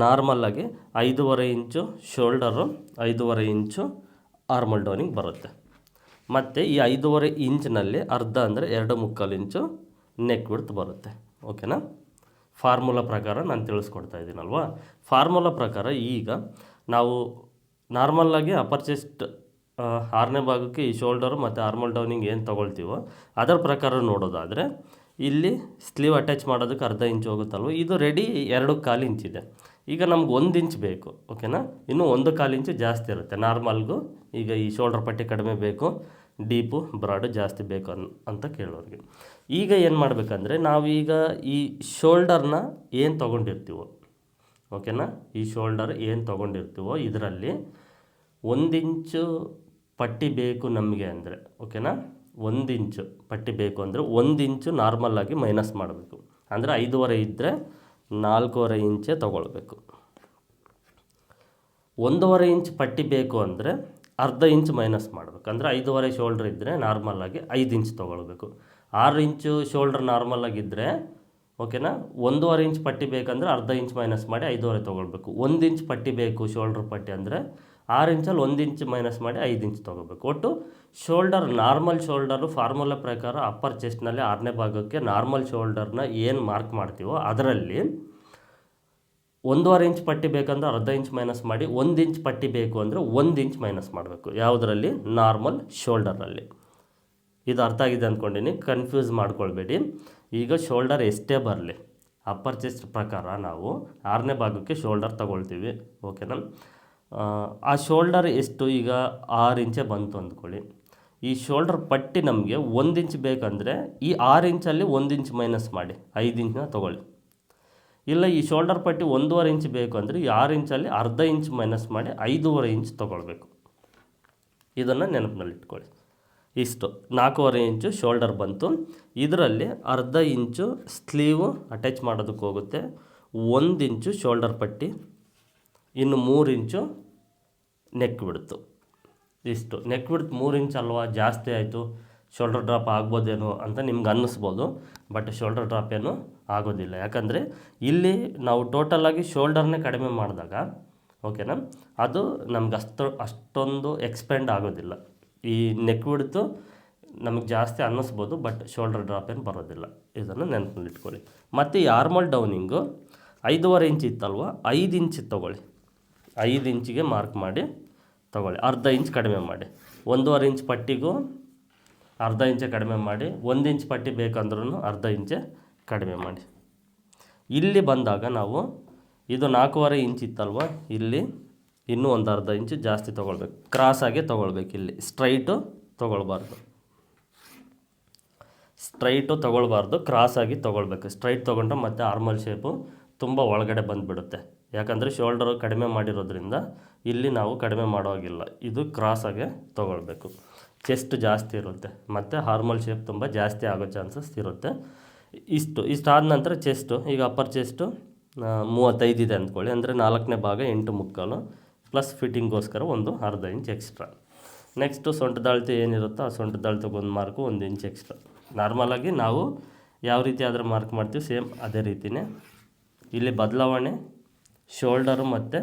ನಾರ್ಮಲ್ಲಾಗಿ ಐದೂವರೆ ಇಂಚು ಶೋಲ್ಡರು ಐದೂವರೆ ಇಂಚು ಆರ್ಮಲ್ ಡೌನಿಂಗ್ ಬರುತ್ತೆ. ಮತ್ತು ಈ ಐದೂವರೆ ಇಂಚಿನಲ್ಲಿ ಅರ್ಧ ಅಂದರೆ ಎರಡು ಮುಕ್ಕಾಲು ಇಂಚು ನೆಕ್ ಬಿಡ್ತು ಬರುತ್ತೆ. ಓಕೆನಾ ಫಾರ್ಮುಲಾ ಪ್ರಕಾರ ನಾನು ತಿಳಿಸ್ಕೊಡ್ತಾ ಇದ್ದೀನಲ್ವಾ? ಫಾರ್ಮುಲಾ ಪ್ರಕಾರ ಈಗ ನಾವು ನಾರ್ಮಲ್ಲಾಗಿ ಅಪ್ಪರ್ ಚೆಸ್ಟ್ ಆರನೇ ಭಾಗಕ್ಕೆ ಈ ಶೋಲ್ಡರು ಮತ್ತು ಆರ್ಮಲ್ ಡೌನಿಂಗ್ ಏನು ತೊಗೊಳ್ತೀವೋ ಅದರ ಪ್ರಕಾರ ನೋಡೋದಾದರೆ ಇಲ್ಲಿ ಸ್ಲೀವ್ ಅಟ್ಯಾಚ್ ಮಾಡೋದಕ್ಕೆ ಅರ್ಧ ಇಂಚ್ ಹೋಗುತ್ತಲ್ವ? ಇದು ರೆಡಿ ಎರಡು ಕಾಲು ಇಂಚಿದೆ ಈಗ ನಮ್ಗೆ ಒಂದು ಇಂಚ್ ಬೇಕು ಓಕೆನಾ ಇನ್ನೂ ಒಂದು ಕಾಲು ಇಂಚು ಜಾಸ್ತಿ ಇರುತ್ತೆ. ನಾರ್ಮಲ್ಗೂ ಈಗ ಈ ಶೋಲ್ಡರ್ ಪಟ್ಟಿ ಕಡಿಮೆ ಬೇಕು ಡೀಪು ಬ್ರಾಡು ಜಾಸ್ತಿ ಬೇಕು ಅನ್, ಅಂತ ಕೇಳೋರಿಗೆ. ಈಗ ಏನು ಮಾಡಬೇಕಂದ್ರೆ ನಾವೀಗ ಈ ಶೋಲ್ಡರ್ನ ಏನು ತೊಗೊಂಡಿರ್ತೀವೋ ಓಕೆನಾ ಈ ಶೋಲ್ಡರ್ ಏನು ತೊಗೊಂಡಿರ್ತೀವೋ, ಇದರಲ್ಲಿ ಒಂದಿಂಚು ಪಟ್ಟಿ ಬೇಕು ನಮಗೆ ಅಂದರೆ ಓಕೆನಾ ಒಂದು ಇಂಚು ಪಟ್ಟಿ ಬೇಕು ಅಂದರೆ ಒಂದು ಇಂಚು ನಾರ್ಮಲ್ಲಾಗಿ ಮೈನಸ್ ಮಾಡಬೇಕು. ಅಂದರೆ ಐದೂವರೆ ಇದ್ದರೆ ನಾಲ್ಕೂವರೆ ಇಂಚೆ ತೊಗೊಳ್ಬೇಕು. ಒಂದೂವರೆ ಇಂಚ್ ಪಟ್ಟಿ ಬೇಕು ಅಂದರೆ ಅರ್ಧ ಇಂಚ್ ಮೈನಸ್ ಮಾಡಬೇಕು. ಅಂದರೆ ಐದೂವರೆ ಶೋಲ್ಡ್ರ್ ಇದ್ದರೆ ನಾರ್ಮಲ್ಲಾಗಿ ಐದು ಇಂಚ್ ತೊಗೊಳ್ಬೇಕು. ಆರು ಇಂಚು ಶೋಲ್ಡ್ರ್ ನಾರ್ಮಲಾಗಿದ್ದರೆ ಓಕೆನಾ ಒಂದೂವರೆ ಇಂಚ್ ಪಟ್ಟಿ ಬೇಕಂದರೆ ಅರ್ಧ ಇಂಚ್ ಮೈನಸ್ ಮಾಡಿ ಐದೂವರೆ ತೊಗೊಳ್ಬೇಕು. ಒಂದು ಇಂಚ್ ಪಟ್ಟಿ ಬೇಕು ಶೋಲ್ಡ್ರ್ ಪಟ್ಟಿ ಅಂದರೆ ಆರು ಇಂಚಲ್ಲಿ ಒಂದು ಇಂಚ್ ಮೈನಸ್ ಮಾಡಿ ಐದು ಇಂಚ್ ತೊಗೋಬೇಕು. ಒಟ್ಟು ಶೋಲ್ಡರ್ ನಾರ್ಮಲ್ ಶೋಲ್ಡರು ಫಾರ್ಮುಲಾ ಪ್ರಕಾರ ಅಪ್ಪರ್ ಚೆಸ್ಟ್ನಲ್ಲಿ ಆರನೇ ಭಾಗಕ್ಕೆ ನಾರ್ಮಲ್ ಶೋಲ್ಡರ್ನ ಏನು ಮಾರ್ಕ್ ಮಾಡ್ತೀವೋ ಅದರಲ್ಲಿ ಒಂದೂವರೆ ಇಂಚ್ ಪಟ್ಟಿ ಬೇಕಂದ್ರೆ ಅರ್ಧ ಇಂಚ್ ಮೈನಸ್ ಮಾಡಿ ಒಂದು ಇಂಚ್ ಪಟ್ಟಿ ಬೇಕು ಅಂದರೆ ಒಂದು ಇಂಚ್ ಮೈನಸ್ ಮಾಡಬೇಕು. ಯಾವುದರಲ್ಲಿ? ನಾರ್ಮಲ್ ಶೋಲ್ಡರಲ್ಲಿ ಇದು ಅರ್ಥ ಆಗಿದೆ ಅಂದ್ಕೊಂಡಿನಿ ಕನ್ಫ್ಯೂಸ್ ಮಾಡ್ಕೊಳ್ಬೇಡಿ. ಈಗ ಶೋಲ್ಡರ್ ಎಷ್ಟೇ ಬರಲಿ ಅಪ್ಪರ್ ಚೆಸ್ಟ್ ಪ್ರಕಾರ ನಾವು ಆರನೇ ಭಾಗಕ್ಕೆ ಶೋಲ್ಡರ್ ತಗೊಳ್ತೀವಿ. ಓಕೆನಾ ಆ, ಶೋಲ್ಡರ್ ಎಷ್ಟು ಈಗ ಆರು ಇಂಚೆ ಬಂತು ಅಂದ್ಕೊಳ್ಳಿ. ಈ ಶೋಲ್ಡರ್ ಪಟ್ಟಿ ನಮಗೆ ಒಂದು ಇಂಚ್ ಬೇಕಂದರೆ ಈ ಆರು ಇಂಚಲ್ಲಿ ಒಂದು ಇಂಚ್ ಮೈನಸ್ ಮಾಡಿ ಐದು ಇಂಚನ್ನ ತೊಗೊಳ್ಳಿ. ಇಲ್ಲ ಈ ಶೋಲ್ಡರ್ ಪಟ್ಟಿ ಒಂದೂವರೆ ಇಂಚ್ ಬೇಕು ಅಂದರೆ ಈ ಆರು ಇಂಚಲ್ಲಿ ಅರ್ಧ ಇಂಚ್ ಮೈನಸ್ ಮಾಡಿ ಐದೂವರೆ ಇಂಚ್ ತೊಗೊಳ್ಬೇಕು. ಇದನ್ನು ನೆನಪಿನಲ್ಲಿ ಇಟ್ಕೊಳ್ಳಿ. ಇಷ್ಟು ನಾಲ್ಕೂವರೆ ಇಂಚು ಶೋಲ್ಡರ್ ಬಂತು. ಇದರಲ್ಲಿ ಅರ್ಧ ಇಂಚು ಸ್ಲೀವು ಅಟ್ಯಾಚ್ ಮಾಡೋದಕ್ಕೆ ಹೋಗುತ್ತೆ. ಒಂದು ಇಂಚು ಶೋಲ್ಡರ್ ಪಟ್ಟಿ. ಇನ್ನು ಮೂರು ಇಂಚು ನೆಕ್ ಬಿಡ್ತು ಇಷ್ಟು. ನೆಕ್ ಬಿಡ್ತು ಮೂರು ಇಂಚ್ ಅಲ್ವಾ? ಜಾಸ್ತಿ ಆಯಿತು. ಶೋಲ್ಡರ್ ಡ್ರಾಪ್ ಆಗ್ಬೋದೇನೋ ಅಂತ ನಿಮ್ಗೆ ಅನ್ನಿಸ್ಬೋದು. ಬಟ್ ಶೋಲ್ಡರ್ ಡ್ರಾಪ್ ಏನು ಆಗೋದಿಲ್ಲ. ಯಾಕಂದರೆ ಇಲ್ಲಿ ನಾವು ಟೋಟಲಾಗಿ ಶೋಲ್ಡರ್ನೇ ಕಡಿಮೆ ಮಾಡಿದಾಗ ಓಕೆನಾ ಅದು ನಮ್ಗೆ ಅಷ್ಟು, ಅಷ್ಟೊಂದು ಎಕ್ಸ್ಪೆಂಡ್ ಆಗೋದಿಲ್ಲ. ಈ ನೆಕ್ ಬಿಡ್ತು ನಮಗೆ ಜಾಸ್ತಿ ಅನ್ನಿಸ್ಬೋದು ಬಟ್ ಶೋಲ್ಡರ್ ಡ್ರಾಪ್ ಏನು ಬರೋದಿಲ್ಲ. ಇದನ್ನು ನೆನಪಿನಲ್ಲಿ ಇಟ್ಕೊಳ್ಳಿ ಮತ್ತು ಈ ಆರ್ಮಲ್ ಡೌನಿಂಗು ಐದೂವರೆ ಇಂಚ್ ಇತ್ತಲ್ವ? ಐದು ಇಂಚ್ ತೊಗೊಳ್ಳಿ. ಐದು ಇಂಚಿಗೆ ಮಾರ್ಕ್ ಮಾಡಿ ತಗೊಳ್ಳಿ. ಅರ್ಧ ಇಂಚ್ ಕಡಿಮೆ ಮಾಡಿ. ಒಂದೂವರೆ ಇಂಚ್ ಪಟ್ಟಿಗೂ ಅರ್ಧ ಇಂಚೆ ಕಡಿಮೆ ಮಾಡಿ. ಒಂದು ಇಂಚ್ ಪಟ್ಟಿ ಬೇಕಂದ್ರೂ ಅರ್ಧ ಇಂಚೆ ಕಡಿಮೆ ಮಾಡಿ. ಇಲ್ಲಿ ಬಂದಾಗ ನಾವು ಇದು ನಾಲ್ಕೂವರೆ ಇಂಚ್ ಇತ್ತಲ್ವ? ಇಲ್ಲಿ ಇನ್ನೂ ಒಂದು ಅರ್ಧ ಇಂಚು ಜಾಸ್ತಿ ತೊಗೊಳ್ಬೇಕು. ಕ್ರಾಸಾಗೆ ತೊಗೊಳ್ಬೇಕು ಇಲ್ಲಿ. ಸ್ಟ್ರೈಟು ತೊಗೊಳ್ಬಾರ್ದು. ಸ್ಟ್ರೈಟು ತೊಗೊಳ್ಬಾರ್ದು. ಕ್ರಾಸಾಗಿ ತೊಗೊಳ್ಬೇಕು. ಸ್ಟ್ರೈಟ್ ತೊಗೊಂಡ್ರೆ ಮತ್ತೆ ಆರ್ಮಲ್ ಶೇಪು ತುಂಬ ಒಳಗಡೆ ಬಂದುಬಿಡುತ್ತೆ. ಯಾಕಂದರೆ ಶೋಲ್ಡರ್ ಕಡಿಮೆ ಮಾಡಿರೋದ್ರಿಂದ ಇಲ್ಲಿ ನಾವು ಕಡಿಮೆ ಮಾಡೋಗಿಲ್ಲ ಇದು ಕ್ರಾಸಾಗೆ ತೊಗೊಳ್ಬೇಕು. ಚೆಸ್ಟ್ ಜಾಸ್ತಿ ಇರುತ್ತೆ. ಮತ್ತು ಹಾರ್ಮಲ್ ಶೇಪ್ ತುಂಬ ಜಾಸ್ತಿ ಆಗೋ ಚಾನ್ಸಸ್ ಇರುತ್ತೆ. ಇಷ್ಟು, ಇಷ್ಟಾದ ನಂತರ ಚೆಸ್ಟು ಈಗ ಅಪ್ಪರ್ ಚೆಸ್ಟು ಮೂವತ್ತೈದು ಇದೆ ಅಂದ್ಕೊಳ್ಳಿ. ಅಂದರೆ ನಾಲ್ಕನೇ ಭಾಗ ಎಂಟು ಮುಕ್ಕಾಲು ಪ್ಲಸ್ ಫಿಟ್ಟಿಂಗ್ಗೋಸ್ಕರ ಒಂದು ಅರ್ಧ ಇಂಚ್ ಎಕ್ಸ್ಟ್ರಾ ನೆಕ್ಸ್ಟು ಸೊಂಟದಾಳ್ತೆ ಏನಿರುತ್ತೋ ಆ ಸೊಂಟದಾಳ್ತಿಗೆ ಒಂದು ಮಾರ್ಕು ಒಂದು ಇಂಚ್ ಎಕ್ಸ್ಟ್ರಾ ನಾರ್ಮಲಾಗಿ ನಾವು ಯಾವ ರೀತಿ ಆದರೂ ಮಾರ್ಕ್ ಮಾಡ್ತೀವಿ ಸೇಮ್ ಅದೇ ರೀತಿಯೇ ಇಲ್ಲಿ ಬದಲಾವಣೆ ಶೋಲ್ಡರು ಮತ್ತು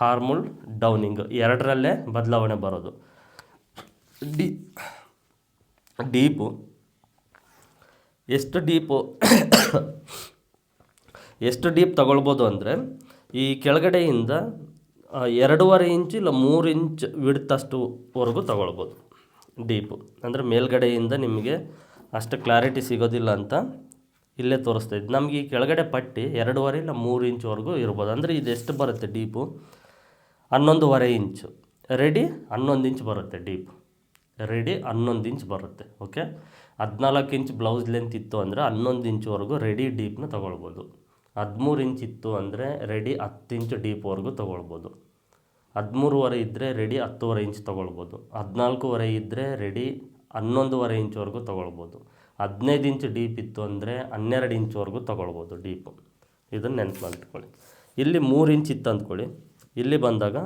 ಹಾರ್ಮುಲ್ ಡೌನಿಂಗ್. ಎರಡರಲ್ಲೇ ಬದಲಾವಣೆ ಬರೋದು. ಡಿ, ಡೀಪು, ಎಷ್ಟು ಡೀಪು, ಎಷ್ಟು ಡೀಪ್ ತಗೊಳ್ಬೋದು ಅಂದರೆ ಈ ಕೆಳಗಡೆಯಿಂದ ಎರಡೂವರೆ ಇಂಚು ಇಲ್ಲ ಮೂರು ಇಂಚ್ ವಿಡ್ತಷ್ಟುವರೆಗೂ ತಗೊಳ್ಬೋದು ಡೀಪು. ಅಂದರೆ ಮೇಲ್ಗಡೆಯಿಂದ ನಿಮಗೆ ಅಷ್ಟು ಕ್ಲಾರಿಟಿ ಸಿಗೋದಿಲ್ಲ ಅಂತ ಇಲ್ಲೇ ತೋರಿಸ್ತಾ ಇದ್ದು. ನಮಗೆ ಈ ಕೆಳಗಡೆ ಪಟ್ಟಿ ಎರಡೂವರೆ ಇಲ್ಲ ಮೂರು ಇಂಚ್ವರೆಗೂ ಇರ್ಬೋದು. ಅಂದರೆ ಇದೆಷ್ಟು ಬರುತ್ತೆ ಡೀಪು? ಹನ್ನೊಂದುವರೆ ಇಂಚು ರೆಡಿ ಹನ್ನೊಂದು ಇಂಚ್ ಬರುತ್ತೆ ಡೀಪ್. ರೆಡಿ ಹನ್ನೊಂದು ಇಂಚ್ ಬರುತ್ತೆ. ಓಕೆ ಹದಿನಾಲ್ಕು ಇಂಚ್ ಬ್ಲೌಸ್ ಲೆಂತ್ ಇತ್ತು ಅಂದರೆ ಹನ್ನೊಂದು ಇಂಚ್ವರೆಗೂ ರೆಡಿ ಡೀಪ್ನ ತೊಗೊಳ್ಬೋದು. ಹದಿಮೂರು ಇಂಚ್ ಇತ್ತು ಅಂದರೆ ರೆಡಿ ಹತ್ತು ಇಂಚು ಡೀಪ್ವರೆಗೂ ತೊಗೊಳ್ಬೋದು. ಹದಿಮೂರುವರೆ ಇದ್ದರೆ ರೆಡಿ ಹತ್ತುವರೆ ಇಂಚ್ ತೊಗೊಳ್ಬೋದು. ಹದಿನಾಲ್ಕೂವರೆ ಇದ್ದರೆ ರೆಡಿ ಹನ್ನೊಂದುವರೆ ಇಂಚ್ವರೆಗೂ ತೊಗೊಳ್ಬೋದು. ಹದಿನೈದು ಇಂಚ್ ಡೀಪ್ ಇತ್ತು ಅಂದರೆ ಹನ್ನೆರಡು ಇಂಚ್ವರೆಗೂ ತೊಗೊಳ್ಬೋದು ಡೀಪು. ಇದನ್ನು ನೆನಪು ಇಟ್ಕೊಳ್ಳಿ ಇಲ್ಲಿ ಮೂರು ಇಂಚ್ ಇತ್ತು ಅಂದ್ಕೊಳ್ಳಿ. ಇಲ್ಲಿ ಬಂದಾಗ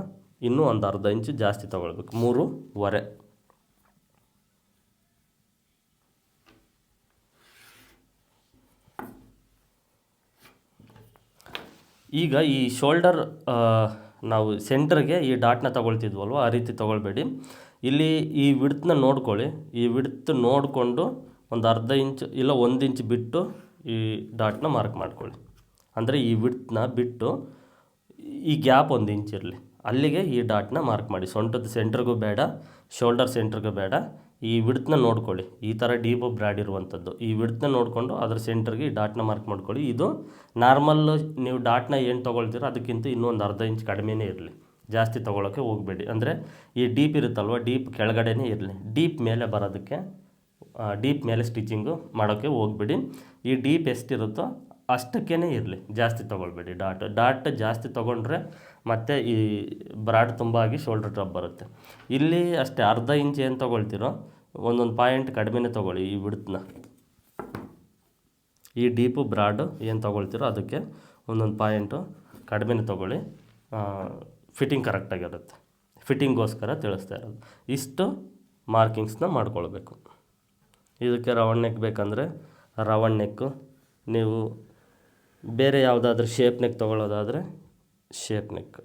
ಇನ್ನೂ ಒಂದು ಅರ್ಧ ಇಂಚು ಜಾಸ್ತಿ ತೊಗೊಳ್ಬೇಕು. ಮೂರುವರೆ ಈಗ ಈ ಶೋಲ್ಡರ್ ನಾವು ಸೆಂಟ್ರಿಗೆ ಈ ಡಾಟ್ನ ತಗೊಳ್ತಿದ್ವಲ್ವ, ಆ ರೀತಿ ತೊಗೊಳ್ಬೇಡಿ. ಇಲ್ಲಿ ಈ ವಿಡ್ತನ್ನ ನೋಡ್ಕೊಳ್ಳಿ. ಈ ವಿಡ್ತ್ ನೋಡಿಕೊಂಡು ಒಂದು ಅರ್ಧ ಇಂಚ್ ಇಲ್ಲ ಒಂದು ಇಂಚ್ ಬಿಟ್ಟು ಈ ಡಾಟ್ನ ಮಾರ್ಕ್ ಮಾಡ್ಕೊಳ್ಳಿ. ಅಂದರೆ ಈ ವಿಡ್ತ್ನ ಬಿಟ್ಟು ಈ ಗ್ಯಾಪ್ ಒಂದು ಇಂಚ್ ಇರಲಿ. ಅಲ್ಲಿಗೆ ಈ ಡಾಟ್ನ ಮಾರ್ಕ್ ಮಾಡಿ. ಸೊಂಟದ ಸೆಂಟ್ರಿಗೂ ಬೇಡ ಶೋಲ್ಡರ್ ಸೆಂಟ್ರಿಗೂ ಬೇಡ. ಈ ವಿಡ್ತ್ನ ನೋಡ್ಕೊಳ್ಳಿ. ಈ ಥರ ಡೀಪ್ ಬ್ರ್ಯಾಡ್ ಇರುವಂಥದ್ದು. ಈ ವಿಡ್ತ್ನ ನೋಡಿಕೊಂಡು ಅದ್ರ ಸೆಂಟ್ರಿಗೆ ಈ ಡಾಟ್ನ ಮಾರ್ಕ್ ಮಾಡ್ಕೊಳ್ಳಿ. ಇದು ನಾರ್ಮಲ್ ನೀವು ಡಾಟ್ನ ಏನು ತೊಗೊಳ್ತೀರೋ ಅದಕ್ಕಿಂತ ಇನ್ನೂ ಒಂದು ಅರ್ಧ ಇಂಚ್ ಕಡಿಮೆನೇ ಇರಲಿ. ಜಾಸ್ತಿ ತೊಗೊಳಕ್ಕೆ ಹೋಗಬೇಡಿ. ಅಂದರೆ ಈ ಡೀಪ್ ಇರುತ್ತಲ್ವ ಡೀಪ್ ಕೆಳಗಡೆನೇ ಇರಲಿ. ಡೀಪ್ ಮೇಲೆ ಬರೋದಕ್ಕೆ ಡೀಪ್ ಮೇಲೆ ಸ್ಟಿಚಿಂಗು ಮಾಡೋಕ್ಕೆ ಹೋಗ್ಬೇಡಿ. ಈ ಡೀಪ್ ಎಷ್ಟಿರುತ್ತೋ ಅಷ್ಟಕ್ಕೇ ಇರಲಿ. ಜಾಸ್ತಿ ತೊಗೊಳ್ಬೇಡಿ. ಡಾಟ್ ಡಾಟ್ ಜಾಸ್ತಿ ತೊಗೊಂಡ್ರೆ ಮತ್ತೆ ಈ ಬ್ರಾಡ್ ತುಂಬ ಆಗಿ ಶೋಲ್ಡರ್ ಡ್ರಾಪ್ ಬರುತ್ತೆ. ಇಲ್ಲಿ ಅಷ್ಟೇ ಅರ್ಧ ಇಂಚ್ ಏನು ತೊಗೊಳ್ತೀರೋ ಒಂದೊಂದು ಪಾಯಿಂಟ್ ಕಡಿಮೆನೇ ತೊಗೊಳ್ಳಿ ಈ ಬಿಡ್ತನ್ನ ಈ ಡೀಪು ಬ್ರಾಡು ಏನು ತೊಗೊಳ್ತೀರೋ ಅದಕ್ಕೆ ಒಂದೊಂದು ಪಾಯಿಂಟು ಕಡಿಮೆನೇ ತೊಗೊಳ್ಳಿ. ಫಿಟ್ಟಿಂಗ್ ಕರೆಕ್ಟಾಗಿರುತ್ತೆ. ಫಿಟ್ಟಿಂಗೋಸ್ಕರ ತಿಳಿಸ್ತಾ ಇರೋದು. ಇಷ್ಟು ಮಾರ್ಕಿಂಗ್ಸ್ನ ಮಾಡ್ಕೊಳ್ಬೇಕು. ಇದಕ್ಕೆ ರೌಂಡ್ ನೆಕ್ ಬೇಕಂದರೆ ರೌಂಡ್ ನೆಕ್ಕು. ನೀವು ಬೇರೆ ಯಾವುದಾದ್ರೂ ಶೇಪ್ ನೆಕ್ ತೊಗೊಳ್ಳೋದಾದರೆ ಶೇಪ್ ನೆಕ್.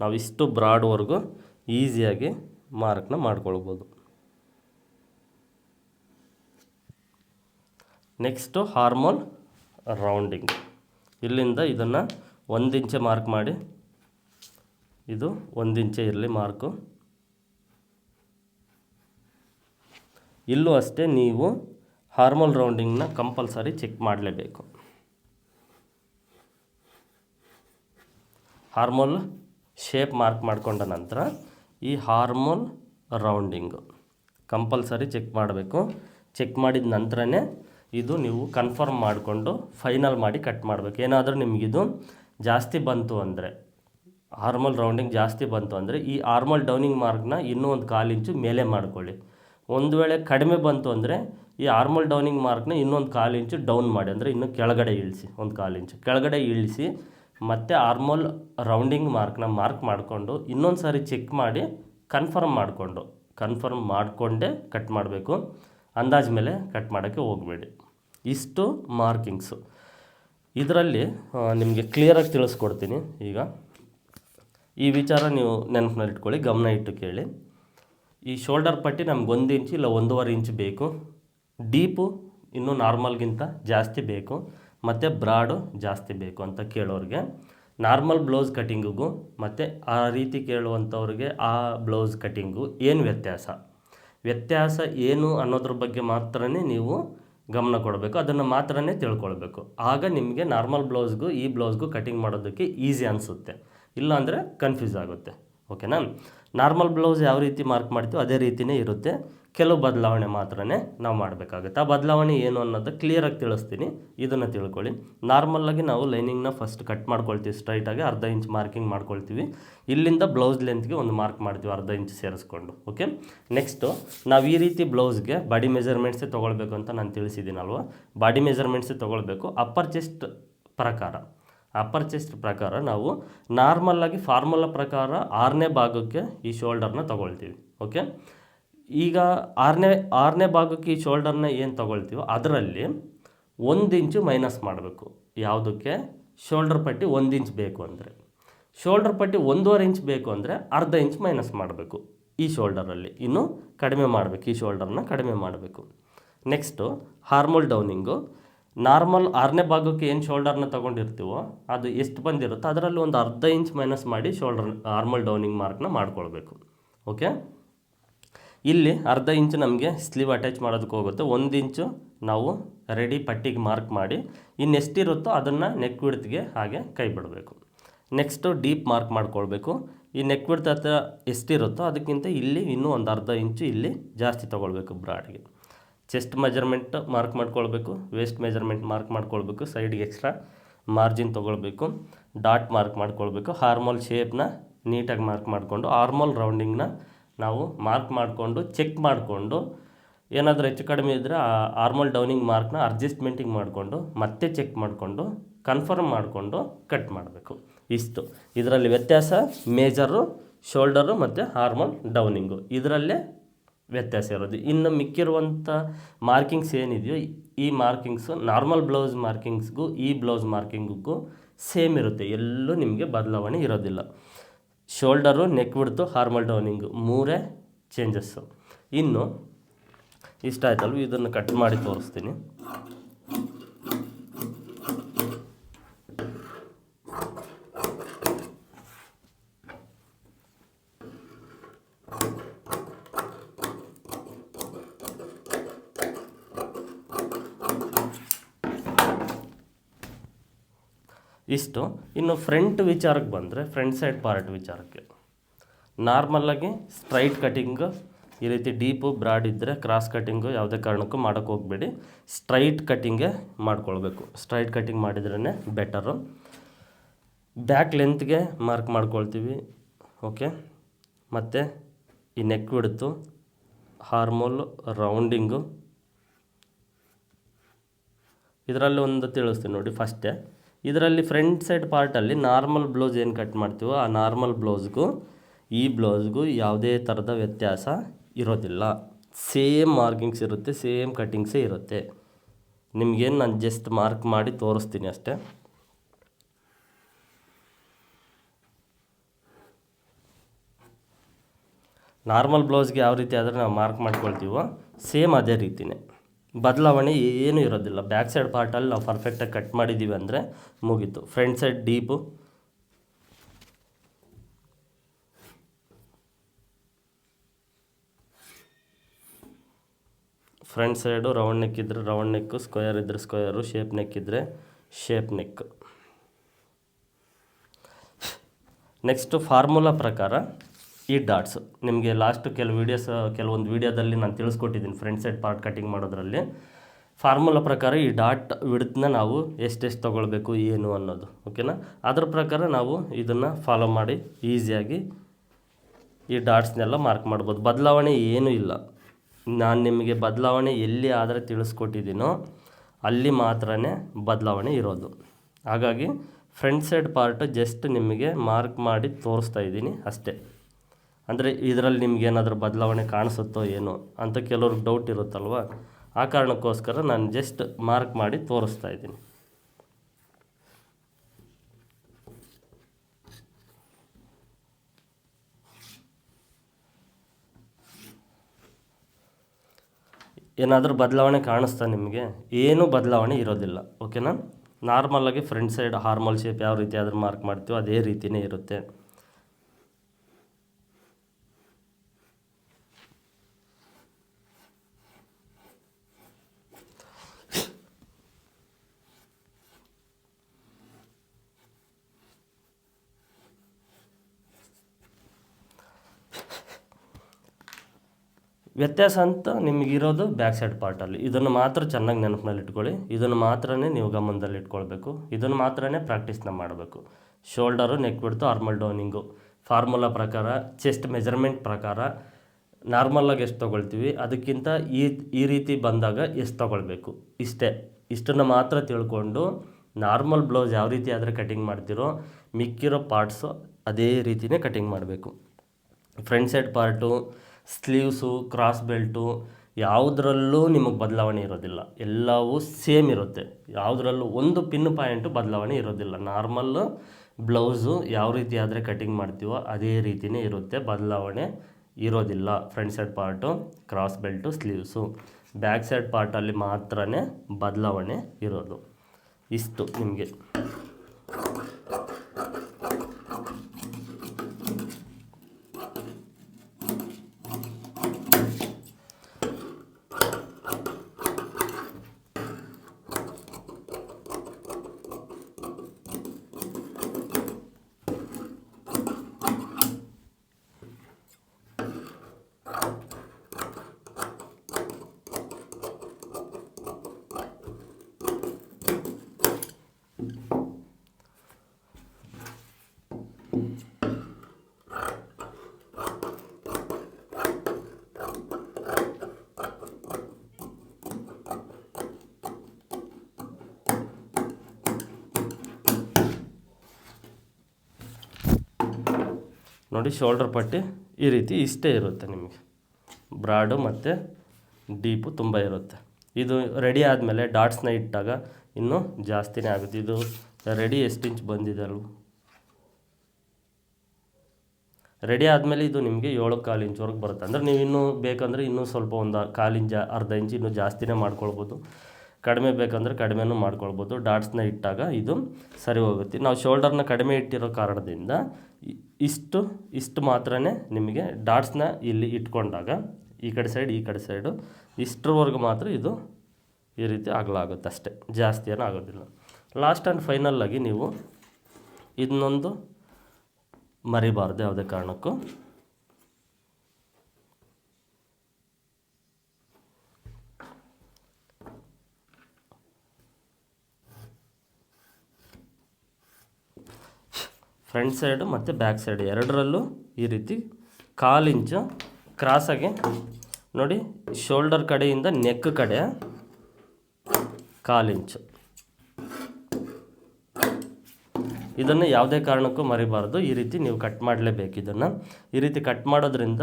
ನಾವು ಇಷ್ಟು ಬ್ರಾಡ್ವರೆಗೂ ಈಸಿಯಾಗಿ ಮಾರ್ಕ್ನ ಮಾಡ್ಕೊಳ್ಬೋದು. ನೆಕ್ಸ್ಟು ಹಾರ್ಮೋನ್ ರೌಂಡಿಂಗ್ ಇಲ್ಲಿಂದ ಇದನ್ನು ಒಂದು ಇಂಚೆ ಮಾರ್ಕ್ ಮಾಡಿ ಇದು ಒಂದು ಇಂಚೆ ಇರಲಿ ಮಾರ್ಕು. ಇಲ್ಲೂ ಅಷ್ಟೇ ನೀವು ಹಾರ್ಮೋಲ್ ರೌಂಡಿಂಗ್ನ ಕಂಪಲ್ಸರಿ ಚೆಕ್ ಮಾಡಲೇಬೇಕು. ಹಾರ್ಮೋಲ್ ಶೇಪ್ ಮಾರ್ಕ್ ಮಾಡಿಕೊಂಡ ನಂತರ ಈ ಹಾರ್ಮೋಲ್ ರೌಂಡಿಂಗು ಕಂಪಲ್ಸರಿ ಚೆಕ್ ಮಾಡಬೇಕು. ಚೆಕ್ ಮಾಡಿದ ನಂತರನೇ ಇದು ನೀವು ಕನ್ಫರ್ಮ್ ಮಾಡಿಕೊಂಡು ಫೈನಲ್ ಮಾಡಿ ಕಟ್ ಮಾಡಬೇಕು. ಏನಾದರೂ ನಿಮಗಿದು ಜಾಸ್ತಿ ಬಂತು ಅಂದರೆ ಹಾರ್ಮೋಲ್ ರೌಂಡಿಂಗ್ ಜಾಸ್ತಿ ಬಂತು ಅಂದರೆ ಈ ಆರ್ಮಲ್ ಡೌನಿಂಗ್ ಮಾರ್ಕ್ನ ಇನ್ನೂ ಒಂದು ಕಾಲು ಇಂಚು ಮೇಲೆ ಮಾಡ್ಕೊಳ್ಳಿ. ಒಂದು ವೇಳೆ ಕಡಿಮೆ ಬಂತು ಅಂದರೆ ಈ ಆರ್ಮಲ್ ಡೌನಿಂಗ್ ಮಾರ್ಕ್ನ ಇನ್ನೊಂದು ಕಾಲು ಇಂಚು ಡೌನ್ ಮಾಡಿ, ಅಂದರೆ ಇನ್ನೂ ಕೆಳಗಡೆ ಇಳಿಸಿ, ಒಂದು ಕಾಲು ಇಂಚು ಕೆಳಗಡೆ ಇಳಿಸಿ ಮತ್ತು ಆರ್ಮಲ್ ರೌಂಡಿಂಗ್ ಮಾರ್ಕ್ನ ಮಾರ್ಕ್ ಮಾಡಿಕೊಂಡು ಇನ್ನೊಂದು ಸಾರಿ ಚೆಕ್ ಮಾಡಿ ಕನ್ಫರ್ಮ್ ಮಾಡಿಕೊಂಡು, ಕನ್ಫರ್ಮ್ ಮಾಡಿಕೊಂಡೇ ಕಟ್ ಮಾಡಬೇಕು. ಅಂದಾಜ ಮೇಲೆ ಕಟ್ ಮಾಡೋಕ್ಕೆ ಹೋಗಬೇಡಿ. ಇಷ್ಟು ಮಾರ್ಕಿಂಗ್ಸು. ಇದರಲ್ಲಿ ನಿಮಗೆ ಕ್ಲಿಯರಾಗಿ ತಿಳಿಸ್ಕೊಡ್ತೀನಿ ಈಗ. ಈ ವಿಚಾರ ನೀವು ನೆನಪಿನಲ್ಲಿಟ್ಕೊಳ್ಳಿ, ಗಮನ ಇಟ್ಟು ಕೇಳಿ. ಈ ಶೋಲ್ಡರ್ ಪಟ್ಟಿ ನಮ್ಗೆ ಒಂದು ಇಂಚು ಇಲ್ಲ, ಒಂದೂವರೆ ಇಂಚ್ ಬೇಕು. ಡೀಪು ಇನ್ನೂ ನಾರ್ಮಲ್ಗಿಂತ ಜಾಸ್ತಿ ಬೇಕು. ಮತ್ತು ಬ್ರಾಡು ಜಾಸ್ತಿ ಬೇಕು ಅಂತ ಕೇಳೋರಿಗೆ. ನಾರ್ಮಲ್ ಬ್ಲೌಸ್ ಕಟ್ಟಿಂಗಿಗೂ ಮತ್ತು ಆ ರೀತಿ ಕೇಳುವಂಥವ್ರಿಗೆ ಆ ಬ್ಲೌಸ್ ಕಟ್ಟಿಂಗು ಏನು ವ್ಯತ್ಯಾಸ? ವ್ಯತ್ಯಾಸ ಏನು ಅನ್ನೋದ್ರ ಬಗ್ಗೆ ಮಾತ್ರನೇ ನೀವು ಗಮನ ಕೊಡಬೇಕು. ಅದನ್ನು ಮಾತ್ರನೇ ತಿಳ್ಕೊಳ್ಬೇಕು. ಆಗ ನಿಮಗೆ ನಾರ್ಮಲ್ ಬ್ಲೌಸ್ಗೂ ಈ ಬ್ಲೌಸ್ಗೂ ಕಟಿಂಗ್ ಮಾಡೋದಕ್ಕೆ ಈಸಿ ಅನಿಸುತ್ತೆ. ಇಲ್ಲಾಂದರೆ ಕನ್ಫ್ಯೂಸ್ ಆಗುತ್ತೆ. ಓಕೆನಾ ನಾರ್ಮಲ್ ಬ್ಲೌಸ್ ಯಾವ ರೀತಿ ಮಾರ್ಕ್ ಮಾಡ್ತೀವೋ ಅದೇ ರೀತಿಯೇ ಇರುತ್ತೆ. ಕೆಲವು ಬದಲಾವಣೆ ಮಾತ್ರನೇ ನಾವು ಮಾಡಬೇಕಾಗುತ್ತೆ. ಆ ಬದಲಾವಣೆ ಏನು ಅನ್ನೋದು ಕ್ಲಿಯರಾಗಿ ತಿಳಿಸ್ತೀನಿ. ಇದನ್ನು ತಿಳ್ಕೊಳ್ಳಿ. ನಾರ್ಮಲ್ಲಾಗಿ ನಾವು ಲೈನಿಂಗ್ನ ಫಸ್ಟ್ ಕಟ್ ಮಾಡ್ಕೊಳ್ತೀವಿ. ಸ್ಟ್ರೈಟಾಗಿ ಅರ್ಧ ಇಂಚ್ ಮಾರ್ಕಿಂಗ್ ಮಾಡ್ಕೊಳ್ತೀವಿ. ಇಲ್ಲಿಂದ ಬ್ಲೌಸ್ ಲೆಂತ್ಗೆ ಒಂದು ಮಾರ್ಕ್ ಮಾಡ್ತೀವಿ ಅರ್ಧ ಇಂಚ್ ಸೇರಿಸ್ಕೊಂಡು. ಓಕೆ ನೆಕ್ಸ್ಟು ನಾವು ಈ ರೀತಿ ಬ್ಲೌಸ್ಗೆ ಬಾಡಿ ಮೆಜರ್ಮೆಂಟ್ಸೇ ತೊಗೊಳ್ಬೇಕು ಅಂತ ನಾನು ತಿಳಿಸಿದ್ದೀನಲ್ವ? ಬಾಡಿ ಮೆಜರ್ಮೆಂಟ್ಸೇ ತೊಗೊಳ್ಬೇಕು. ಅಪ್ಪರ್ ಚೆಸ್ಟ್ ಪ್ರಕಾರ. ಅಪ್ಪರ್ ಚೆಸ್ಟ್ ಪ್ರಕಾರ ನಾವು ನಾರ್ಮಲ್ಲಾಗಿ ಫಾರ್ಮುಲಾ ಪ್ರಕಾರ ಆರನೇ ಭಾಗಕ್ಕೆ ಈ ಶೋಲ್ಡರ್ನ ತಗೊಳ್ತೀವಿ ಓಕೆ ಈಗ ಆರನೇ ಆರನೇ ಭಾಗಕ್ಕೆ ಈ ಶೋಲ್ಡರ್ನ ಏನು ತಗೊಳ್ತೀವೋ ಅದರಲ್ಲಿ ಒಂದು ಇಂಚು ಮೈನಸ್ ಮಾಡಬೇಕು. ಯಾವುದಕ್ಕೆ? ಶೋಲ್ಡರ್ ಪಟ್ಟಿ ಒಂದು ಇಂಚ್ ಬೇಕು ಅಂದರೆ. ಶೋಲ್ಡರ್ ಪಟ್ಟಿ ಒಂದೂವರೆ ಇಂಚ್ ಬೇಕು ಅಂದರೆ ಅರ್ಧ ಇಂಚ್ ಮೈನಸ್ ಮಾಡಬೇಕು ಈ ಶೋಲ್ಡರಲ್ಲಿ ಇನ್ನು ಕಡಿಮೆ ಮಾಡಬೇಕು, ಈ ಶೋಲ್ಡರ್ನ ಕಡಿಮೆ ಮಾಡಬೇಕು. ನೆಕ್ಸ್ಟು ಹಾರ್ಮೋಲ್ ಡೌನಿಂಗು ನಾರ್ಮಲ್ ಆರನೇ ಭಾಗಕ್ಕೆ ಏನು ಶೋಲ್ಡರ್ನ ತೊಗೊಂಡಿರ್ತೀವೋ ಅದು ಎಷ್ಟು ಬಂದಿರುತ್ತೋ ಅದರಲ್ಲಿ ಒಂದು ಅರ್ಧ ಇಂಚ್ ಮೈನಸ್ ಮಾಡಿ ಶೋಲ್ಡರ್ ನಾರ್ಮಲ್ ಡೌನಿಂಗ್ ಮಾರ್ಕ್ನ ಮಾಡ್ಕೊಳ್ಬೇಕು. ಓಕೆ ಇಲ್ಲಿ ಅರ್ಧ ಇಂಚು ನಮಗೆ ಸ್ಲೀವ್ ಅಟ್ಯಾಚ್ ಮಾಡೋದಕ್ಕೆ ಹೋಗುತ್ತೆ. ಒಂದು ಇಂಚು ನಾವು ರೆಡಿ ಪಟ್ಟಿಗೆ ಮಾರ್ಕ್ ಮಾಡಿ ಇನ್ನೆಷ್ಟಿರುತ್ತೋ ಅದನ್ನು ನೆಕ್ ವಿಡ್ತ್ಗೆ ಹಾಗೆ ಕೈ ಬಿಡಬೇಕು. ನೆಕ್ಸ್ಟು ಡೀಪ್ ಮಾರ್ಕ್ ಮಾಡ್ಕೊಳ್ಬೇಕು. ಈ ನೆಕ್ ವಿಡ್ತ್ ಹತ್ರ ಎಷ್ಟಿರುತ್ತೋ ಅದಕ್ಕಿಂತ ಇಲ್ಲಿ ಇನ್ನೂ ಒಂದು ಅರ್ಧ ಇಂಚು ಇಲ್ಲಿ ಜಾಸ್ತಿ ತೊಗೊಳ್ಬೇಕು ಬ್ರಾಡ್ಗೆ ಚೆಸ್ಟ್ ಮೆಜರ್ಮೆಂಟ್ ಮಾರ್ಕ್ ಮಾಡ್ಕೊಳ್ಬೇಕು ವೇಸ್ಟ್ ಮೆಜರ್ಮೆಂಟ್ ಮಾರ್ಕ್ ಮಾಡ್ಕೊಳ್ಬೇಕು ಸೈಡ್ಗೆ ಎಕ್ಸ್ಟ್ರಾ ಮಾರ್ಜಿನ್ ತೊಗೊಳ್ಬೇಕು ಡಾಟ್ ಮಾರ್ಕ್ ಮಾಡ್ಕೊಳ್ಬೇಕು ಹಾರ್ಮೋಲ್ ಶೇಪ್ನ ನೀಟಾಗಿ ಮಾರ್ಕ್ ಮಾಡಿಕೊಂಡು ಹಾರ್ಮೋಲ್ ರೌಂಡಿಂಗ್ನ ನಾವು ಮಾರ್ಕ್ ಮಾಡಿಕೊಂಡು ಚೆಕ್ ಮಾಡಿಕೊಂಡು, ಏನಾದರೂ ಹೆಚ್ಚು ಕಡಿಮೆ ಇದ್ದರೆ ಆ ಹಾರ್ಮೋಲ್ ಡೌನಿಂಗ್ ಮಾರ್ಕ್ನ ಅಡ್ಜಸ್ಟ್ಮೆಂಟಿಂಗ್ ಮಾಡಿಕೊಂಡು, ಮತ್ತೆ ಚೆಕ್ ಮಾಡಿಕೊಂಡು ಕನ್ಫರ್ಮ್ ಮಾಡಿಕೊಂಡು ಕಟ್ ಮಾಡಬೇಕು. ಇಷ್ಟು. ಇದರಲ್ಲಿ ವ್ಯತ್ಯಾಸ ಮೇಜರು ಶೋಲ್ಡರು ಮತ್ತು ಹಾರ್ಮೋನ್ ಡೌನಿಂಗು ಇದರಲ್ಲೇ ವ್ಯತ್ಯಾಸ ಇರೋದು. ಇನ್ನು ಮಿಕ್ಕಿರುವಂಥ ಮಾರ್ಕಿಂಗ್ಸ್ ಏನಿದೆಯೋ, ಈ ಮಾರ್ಕಿಂಗ್ಸು, ನಾರ್ಮಲ್ ಬ್ಲೌಸ್ ಮಾರ್ಕಿಂಗ್ಸ್ಗೂ ಈ ಬ್ಲೌಸ್ ಮಾರ್ಕಿಂಗಿಗೂ ಸೇಮ್ ಇರುತ್ತೆ. ಎಲ್ಲೂ ನಿಮಗೆ ಬದಲಾವಣೆ ಇರೋದಿಲ್ಲ. ಶೋಲ್ಡರು, ನೆಕ್ ಬಿಡ್ತು ಹಾರ್ಮಲ್ ಡೌನಿಂಗು, ಮೂರೇ ಚೇಂಜಸ್ಸು. ಇನ್ನು ಇಷ್ಟ ಆಯ್ತಲ್ವ ಇದನ್ನು ಕಟ್ ಮಾಡಿ ತೋರಿಸ್ತೀನಿ. ಇಷ್ಟು. ಇನ್ನು ಫ್ರಂಟ್ ವಿಚಾರಕ್ಕೆ ಬಂದರೆ ಫ್ರಂಟ್ ಸೈಡ್ ಪಾರ್ಟ್ ವಿಚಾರಕ್ಕೆ. ನಾರ್ಮಲ್ಲಾಗಿ ಸ್ಟ್ರೈಟ್ ಕಟಿಂಗ್ ಈ ರೀತಿ ಡೀಪು ಬ್ರಾಡ್ ಇದ್ದರೆ ಕ್ರಾಸ್ ಕಟಿಂಗು ಯಾವುದೇ ಕಾರಣಕ್ಕೂ ಮಾಡೋಕ್ಕೆ ಹೋಗಬೇಡಿ. ಸ್ಟ್ರೈಟ್ ಕಟ್ಟಿಂಗೇ ಮಾಡ್ಕೊಳ್ಬೇಕು. ಸ್ಟ್ರೈಟ್ ಕಟ್ಟಿಂಗ್ ಮಾಡಿದ್ರೇ ಬೆಟರು ಬ್ಯಾಕ್ ಲೆಂತ್ಗೆ ಮಾರ್ಕ್ ಮಾಡ್ಕೊಳ್ತೀವಿ. ಓಕೆ ಮತ್ತು ಈ ನೆಕ್ ಬಿಡ್ತು ಹಾರ್ಮೋಲ್ ರೌಂಡಿಂಗು ಇದರಲ್ಲಿ ಒಂದು ತಿಳಿಸ್ತೀನಿ ನೋಡಿ ಫಸ್ಟೇ ಇದರಲ್ಲಿ ಫ್ರಂಟ್ ಸೈಡ್ ಪಾರ್ಟಲ್ಲಿ ನಾರ್ಮಲ್ ಬ್ಲೌಸ್ ಏನು ಕಟ್ ಮಾಡ್ತೀವೋ ಆ ನಾರ್ಮಲ್ ಬ್ಲೌಸ್ಗೂ ಈ ಬ್ಲೌಸ್ಗೂ ಯಾವುದೇ ಥರದ ವ್ಯತ್ಯಾಸ ಇರೋದಿಲ್ಲ. ಸೇಮ್ ಮಾರ್ಕಿಂಗ್ಸ್ ಇರುತ್ತೆ, ಸೇಮ್ ಕಟ್ಟಿಂಗ್ಸೇ ಇರುತ್ತೆ. ನಿಮಗೇನು ನಾನು ಜಸ್ಟ್ ಮಾರ್ಕ್ ಮಾಡಿ ತೋರಿಸ್ತೀನಿ ಅಷ್ಟೇ. ನಾರ್ಮಲ್ ಬ್ಲೌಸ್ಗೆ ಯಾವ ರೀತಿ ಆದರೆ ನಾವು ಮಾರ್ಕ್ ಮಾಡ್ಕೊಳ್ತೀವೋ, ಸೇಮ್ ಅದೇ ರೀತಿನೇ. ಬದಲಾವಣೆ ಏನೂ ಇರೋದಿಲ್ಲ. ಬ್ಯಾಕ್ ಸೈಡ್ ಪಾರ್ಟಲ್ಲಿ ನಾವು ಪರ್ಫೆಕ್ಟಾಗಿ ಕಟ್ ಮಾಡಿದ್ದೀವಿ ಅಂದರೆ ಮುಗೀತು. Front side deep front side round neck ಇದ್ದರೆ ರೌಂಡ್ ನೆಕ್ಕು ಸ್ಕ್ವೇರ್ ಇದ್ದರೆ ಸ್ಕ್ವಯರು ಶೇಪ್ ನೆಕ್ ಇದ್ದರೆ ಶೇಪ್ ನೆಕ್ ನೆಕ್ಸ್ಟು ಫಾರ್ಮುಲಾ ಪ್ರಕಾರ ಈ ಡಾಟ್ಸು. ನಿಮಗೆ ಲಾಸ್ಟ್ ಕೆಲವು ವೀಡಿಯೋಸ್ ಕೆಲವೊಂದು ವೀಡಿಯೋದಲ್ಲಿ ನಾನು ತಿಳಿಸ್ಕೊಟ್ಟಿದ್ದೀನಿ ಫ್ರಂಟ್ ಸೈಡ್ ಪಾರ್ಟ್ ಕಟಿಂಗ್ ಮಾಡೋದ್ರಲ್ಲಿ. ಫಾರ್ಮುಲಾ ಪ್ರಕಾರ ಈ ಡಾಟ್ ವಿಡ್ತನ್ನ ನಾವು ಎಷ್ಟೆಷ್ಟು ತೊಗೊಳ್ಬೇಕು, ಏನು ಅನ್ನೋದು ಓಕೆನಾ ಅದ್ರ ಪ್ರಕಾರ ನಾವು ಇದನ್ನು ಫಾಲೋ ಮಾಡಿ ಈಸಿಯಾಗಿ ಈ ಡಾಟ್ಸ್ನೆಲ್ಲ ಮಾರ್ಕ್ ಮಾಡ್ಬೋದು. ಬದಲಾವಣೆ ಏನೂ ಇಲ್ಲ. ನಾನು ನಿಮಗೆ ಬದಲಾವಣೆ ಎಲ್ಲಿ ಆದರೆ ತಿಳಿಸ್ಕೊಟ್ಟಿದ್ದೀನೋ ಅಲ್ಲಿ ಮಾತ್ರ ಬದಲಾವಣೆ ಇರೋದು. ಹಾಗಾಗಿ ಫ್ರಂಟ್ ಸೈಡ್ ಪಾರ್ಟ್ ಜಸ್ಟ್ ನಿಮಗೆ ಮಾರ್ಕ್ ಮಾಡಿ ತೋರಿಸ್ತಾ ಇದ್ದೀನಿ ಅಷ್ಟೇ. ಅಂದರೆ ಇದರಲ್ಲಿ ನಿಮ್ಗೆ ಏನಾದರೂ ಬದಲಾವಣೆ ಕಾಣಿಸುತ್ತೋ ಏನೋ ಅಂತ ಕೆಲವ್ರಿಗೆ ಡೌಟ್ ಇರುತ್ತಲ್ವ? ಆ ಕಾರಣಕ್ಕೋಸ್ಕರ ನಾನು ಜಸ್ಟ್ ಮಾರ್ಕ್ ಮಾಡಿ ತೋರಿಸ್ತಾ ಇದ್ದೀನಿ. ಏನಾದರೂ ಬದಲಾವಣೆ ಕಾಣಿಸ್ತಾ ನಿಮಗೆ? ಏನೂ ಬದಲಾವಣೆ ಇರೋದಿಲ್ಲ ಓಕೆನಾ ನಾರ್ಮಲಾಗಿ ಫ್ರಂಟ್ ಸೈಡ್ ಹಾರ್ಮಲ್ ಶೇಪ್ ಯಾವ ರೀತಿ ಆದರೂ ಮಾರ್ಕ್ ಮಾಡ್ತೀವೋ ಅದೇ ರೀತಿಯೇ ಇರುತ್ತೆ. ವ್ಯತ್ಯಾಸ ಅಂತ ನಿಮಗಿರೋದು ಬ್ಯಾಕ್ ಸೈಡ್ ಪಾರ್ಟಲ್ಲಿ ಇದನ್ನು ಮಾತ್ರ ಚೆನ್ನಾಗಿ ನೆನಪಿನಲ್ಲಿ ಇಟ್ಕೊಳ್ಳಿ. ಇದನ್ನು ಮಾತ್ರನೇ ನೀವು ಗಮನದಲ್ಲಿ ಇಟ್ಕೊಳ್ಬೇಕು. ಇದನ್ನು ಮಾತ್ರನೇ ಪ್ರಾಕ್ಟೀಸ್ನ ಮಾಡಬೇಕು. ಶೋಲ್ಡರು ನೆಕ್ ಬಿಡ್ತು ಆರ್ಮಲ್ ಡೌನಿಂಗು ಫಾರ್ಮುಲಾ ಪ್ರಕಾರ ಚೆಸ್ಟ್ ಮೆಜರ್ಮೆಂಟ್ ಪ್ರಕಾರ ನಾರ್ಮಲಾಗಿ ಎಷ್ಟು ತೊಗೊಳ್ತೀವಿ, ಅದಕ್ಕಿಂತ ಈ ಈ ರೀತಿ ಬಂದಾಗ ಎಷ್ಟು ತೊಗೊಳ್ಬೇಕು? ಇಷ್ಟೇ. ಇಷ್ಟನ್ನು ಮಾತ್ರ ತಿಳ್ಕೊಂಡು ನಾರ್ಮಲ್ ಬ್ಲೌಸ್ ಯಾವ ರೀತಿ ಆದರೆ ಕಟಿಂಗ್ ಮಾಡ್ತಿರೋ, ಮಿಕ್ಕಿರೋ ಪಾರ್ಟ್ಸು ಅದೇ ರೀತಿಯೇ ಕಟಿಂಗ್ ಮಾಡಬೇಕು. Front side part sleeves, cross belt ಯಾವುದರಲ್ಲೂ ನಿಮಗೆ ಬದಲಾವಣೆ ಇರೋದಿಲ್ಲ. ಎಲ್ಲವೂ ಸೇಮ್ ಇರುತ್ತೆ. ಯಾವುದರಲ್ಲೂ ಒಂದು ಪಿನ್ ಪಾಯಿಂಟು ಬದಲಾವಣೆ ಇರೋದಿಲ್ಲ. ನಾರ್ಮಲ್ ಬ್ಲೌಸು ಯಾವ ರೀತಿ ಆದರೆ ಕಟಿಂಗ್ ಮಾಡ್ತೀವೋ ಅದೇ ರೀತಿಯೇ ಇರುತ್ತೆ. ಬದಲಾವಣೆ ಇರೋದಿಲ್ಲ. Front side part, cross belt, sleeves. Back side ಪಾರ್ಟಲ್ಲಿ ಮಾತ್ರ ಬದಲಾವಣೆ ಇರೋದು. ಇಷ್ಟು ನಿಮಗೆ. ನೋಡಿ ಶೋಲ್ಡ್ರ್ ಪಟ್ಟಿ ಈ ರೀತಿ ಇಷ್ಟೇ ಇರುತ್ತೆ ನಿಮಗೆ. ಬ್ರಾಡು ಮತ್ತು ಡೀಪು ತುಂಬ ಇರುತ್ತೆ. ಇದು ರೆಡಿ ಆದಮೇಲೆ ಡಾಟ್ಸ್ನ ಇಟ್ಟಾಗ ಇನ್ನೂ ಜಾಸ್ತಿನೇ ಆಗುತ್ತೆ. ಇದು ರೆಡಿ ಎಷ್ಟು ಇಂಚ್ ಬಂದಿದೆ ಅಲ್ವ? ರೆಡಿ ಆದಮೇಲೆ ಇದು ನಿಮಗೆ ಏಳು ಕಾಲು ಇಂಚ್ವರೆಗೆ ಬರುತ್ತೆ. ಅಂದರೆ ನೀವು ಇನ್ನೂ ಬೇಕಂದರೆ ಇನ್ನೂ ಸ್ವಲ್ಪ ಒಂದು ಕಾಲು ಇಂಚ ಅರ್ಧ ಇಂಚ್ ಇನ್ನೂ ಜಾಸ್ತಿನೇ ಮಾಡ್ಕೊಳ್ಬೋದು. ಕಡಿಮೆ ಬೇಕಂದರೆ ಕಡಿಮೆನೂ ಮಾಡ್ಕೊಳ್ಬೋದು. ಡಾಟ್ಸ್ನ ಇಟ್ಟಾಗ ಇದು ಸರಿ ಹೋಗುತ್ತೆ. ನಾವು ಶೋಲ್ಡರ್ನ ಕಡಿಮೆ ಇಟ್ಟಿರೋ ಕಾರಣದಿಂದ ಇಷ್ಟು ಇಷ್ಟು ಮಾತ್ರನೇ ನಿಮಗೆ ಡಾಟ್ಸ್ನ ಇಲ್ಲಿ ಇಟ್ಕೊಂಡಾಗ, ಈ ಕಡೆ ಸೈಡ್ ಈ ಕಡೆ ಸೈಡು ಇಷ್ಟರವರೆಗೂ ಮಾತ್ರ ಇದು ಈ ರೀತಿ ಆಗಲಾಗುತ್ತೆ ಅಷ್ಟೇ, ಜಾಸ್ತಿ ಏನೂ ಆಗೋದಿಲ್ಲ. ಲಾಸ್ಟ್ ಆ್ಯಂಡ್ ಫೈನಲ್ಲಾಗಿ ನೀವು ಇದನ್ನೊಂದು ಮರಿಬಾರ್ದು ಯಾವುದೇ ಕಾರಣಕ್ಕೂ. ಫ್ರಂಟ್ ಸೈಡು ಮತ್ತು ಬ್ಯಾಕ್ ಸೈಡ್ ಎರಡರಲ್ಲೂ ಈ ರೀತಿ ಕಾಲು ಇಂಚು ಕ್ರಾಸಾಗಿ ನೋಡಿ ಶೋಲ್ಡರ್ ಕಡೆಯಿಂದ ನೆಕ್ ಕಡೆ ಕಾಲು ಇಂಚು. ಇದನ್ನು ಯಾವುದೇ ಕಾರಣಕ್ಕೂ ಮರಿಬಾರ್ದು. ಈ ರೀತಿ ನೀವು ಕಟ್ ಮಾಡಲೇಬೇಕು ಇದನ್ನು. ಈ ರೀತಿ ಕಟ್ ಮಾಡೋದ್ರಿಂದ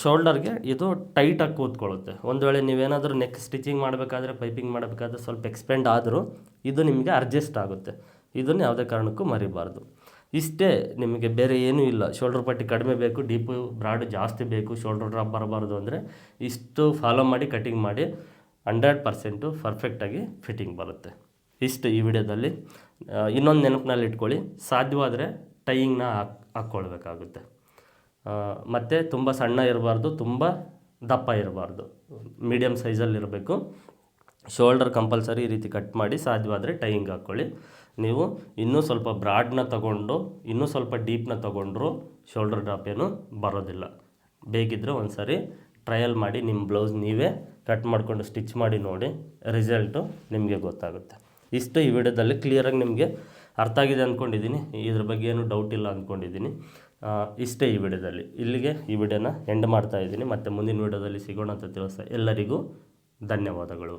ಶೋಲ್ಡರ್ಗೆ ಇದು ಟೈಟಾಗಿ ಕೂತ್ಕೊಳ್ಳುತ್ತೆ. ಒಂದು ವೇಳೆ ನೀವೇನಾದರೂ ನೆಕ್ ಸ್ಟಿಚಿಂಗ್ ಮಾಡಬೇಕಾದ್ರೆ ಪೈಪಿಂಗ್ ಮಾಡಬೇಕಾದ್ರೆ ಸ್ವಲ್ಪ ಎಕ್ಸ್ಪೆಂಡ್ ಆದರೂ ಇದು ನಿಮಗೆ ಅಡ್ಜಸ್ಟ್ ಆಗುತ್ತೆ. ಇದನ್ನು ಯಾವುದೇ ಕಾರಣಕ್ಕೂ ಮರಿಬಾರ್ದು. ಇಷ್ಟೇ ನಿಮಗೆ ಬೇರೆ ಏನೂ ಇಲ್ಲ. ಶೋಲ್ಡ್ರ್ ಪಟ್ಟಿ ಕಡಿಮೆ ಬೇಕು ಡೀಪು ಬ್ರಾಡ್ ಜಾಸ್ತಿ ಬೇಕು ಶೋಲ್ಡ್ರ್ ಡ್ರಾಪ್ ಬರಬಾರ್ದು ಅಂದರೆ ಇಷ್ಟು ಫಾಲೋ ಮಾಡಿ ಕಟಿಂಗ್ ಮಾಡಿ ಹಂಡ್ರೆಡ್ ಪರ್ಸೆಂಟು ಪರ್ಫೆಕ್ಟಾಗಿ ಫಿಟ್ಟಿಂಗ್ ಬರುತ್ತೆ. ಇಷ್ಟು ಈ ವಿಡಿಯೋದಲ್ಲಿ. ಇನ್ನೊಂದು ನೆನಪಿನಲ್ಲಿ ಇಟ್ಕೊಳ್ಳಿ. ಸಾಧ್ಯವಾದರೆ ಟೈಯಿಂಗ್ನ ಹಾಕ್, ಹಾಕ್ಕೊಳ್ಬೇಕಾಗುತ್ತೆ. ಮತ್ತು ತುಂಬ ಸಣ್ಣ ಇರಬಾರ್ದು, ತುಂಬ ದಪ್ಪ ಇರಬಾರ್ದು. ಮೀಡಿಯಮ್ ಸೈಜಲ್ಲಿ ಇರಬೇಕು ಶೋಲ್ಡರ್ ಕಂಪಲ್ಸರಿ ಈ ರೀತಿ ಕಟ್ ಮಾಡಿ ಸಾಧ್ಯವಾದರೆ ಟೈಯಿಂಗ್ ಹಾಕ್ಕೊಳ್ಳಿ. ನೀವು ಇನ್ನೂ ಸ್ವಲ್ಪ ಬ್ರಾಡ್ನ ತಗೊಂಡು, ಇನ್ನೂ ಸ್ವಲ್ಪ ಡೀಪ್ನ ತಗೊಂಡ್ರು ಶೋಲ್ಡರ್ ಡ್ರಾಪ್ ಏನು ಬರೋದಿಲ್ಲ. ಬೇಕಿದ್ದರೆ ಒಂದು ಸಾರಿ ಟ್ರಯಲ್ ಮಾಡಿ ನಿಮ್ಮ ಬ್ಲೌಸ್ ನೀವೇ ಕಟ್ ಮಾಡಿಕೊಂಡು ಸ್ಟಿಚ್ ಮಾಡಿ ನೋಡಿ ರಿಸಲ್ಟು ನಿಮಗೆ ಗೊತ್ತಾಗುತ್ತೆ. ಇಷ್ಟು ಈ ವಿಡಿಯೋದಲ್ಲಿ ಕ್ಲಿಯರಾಗಿ ನಿಮಗೆ ಅರ್ಥ ಆಗಿದೆ ಅಂದ್ಕೊಂಡಿದ್ದೀನಿ ಇದ್ರ ಬಗ್ಗೆ ಏನು ಡೌಟ್ ಇಲ್ಲ ಅಂದ್ಕೊಂಡಿದ್ದೀನಿ ಇಷ್ಟೇ ಈ ವಿಡಿಯೋದಲ್ಲಿ. ಇಲ್ಲಿಗೆ ಈ ವಿಡಿಯೋನ ಎಂಡ್ ಮಾಡ್ತಾ ಇದ್ದೀನಿ. ಮತ್ತು ಮುಂದಿನ ವಿಡಿಯೋದಲ್ಲಿ ಸಿಗೋಣ ಅಂತ ತಿಳಿಸ್ತಾ ಎಲ್ಲರಿಗೂ ಧನ್ಯವಾದಗಳು.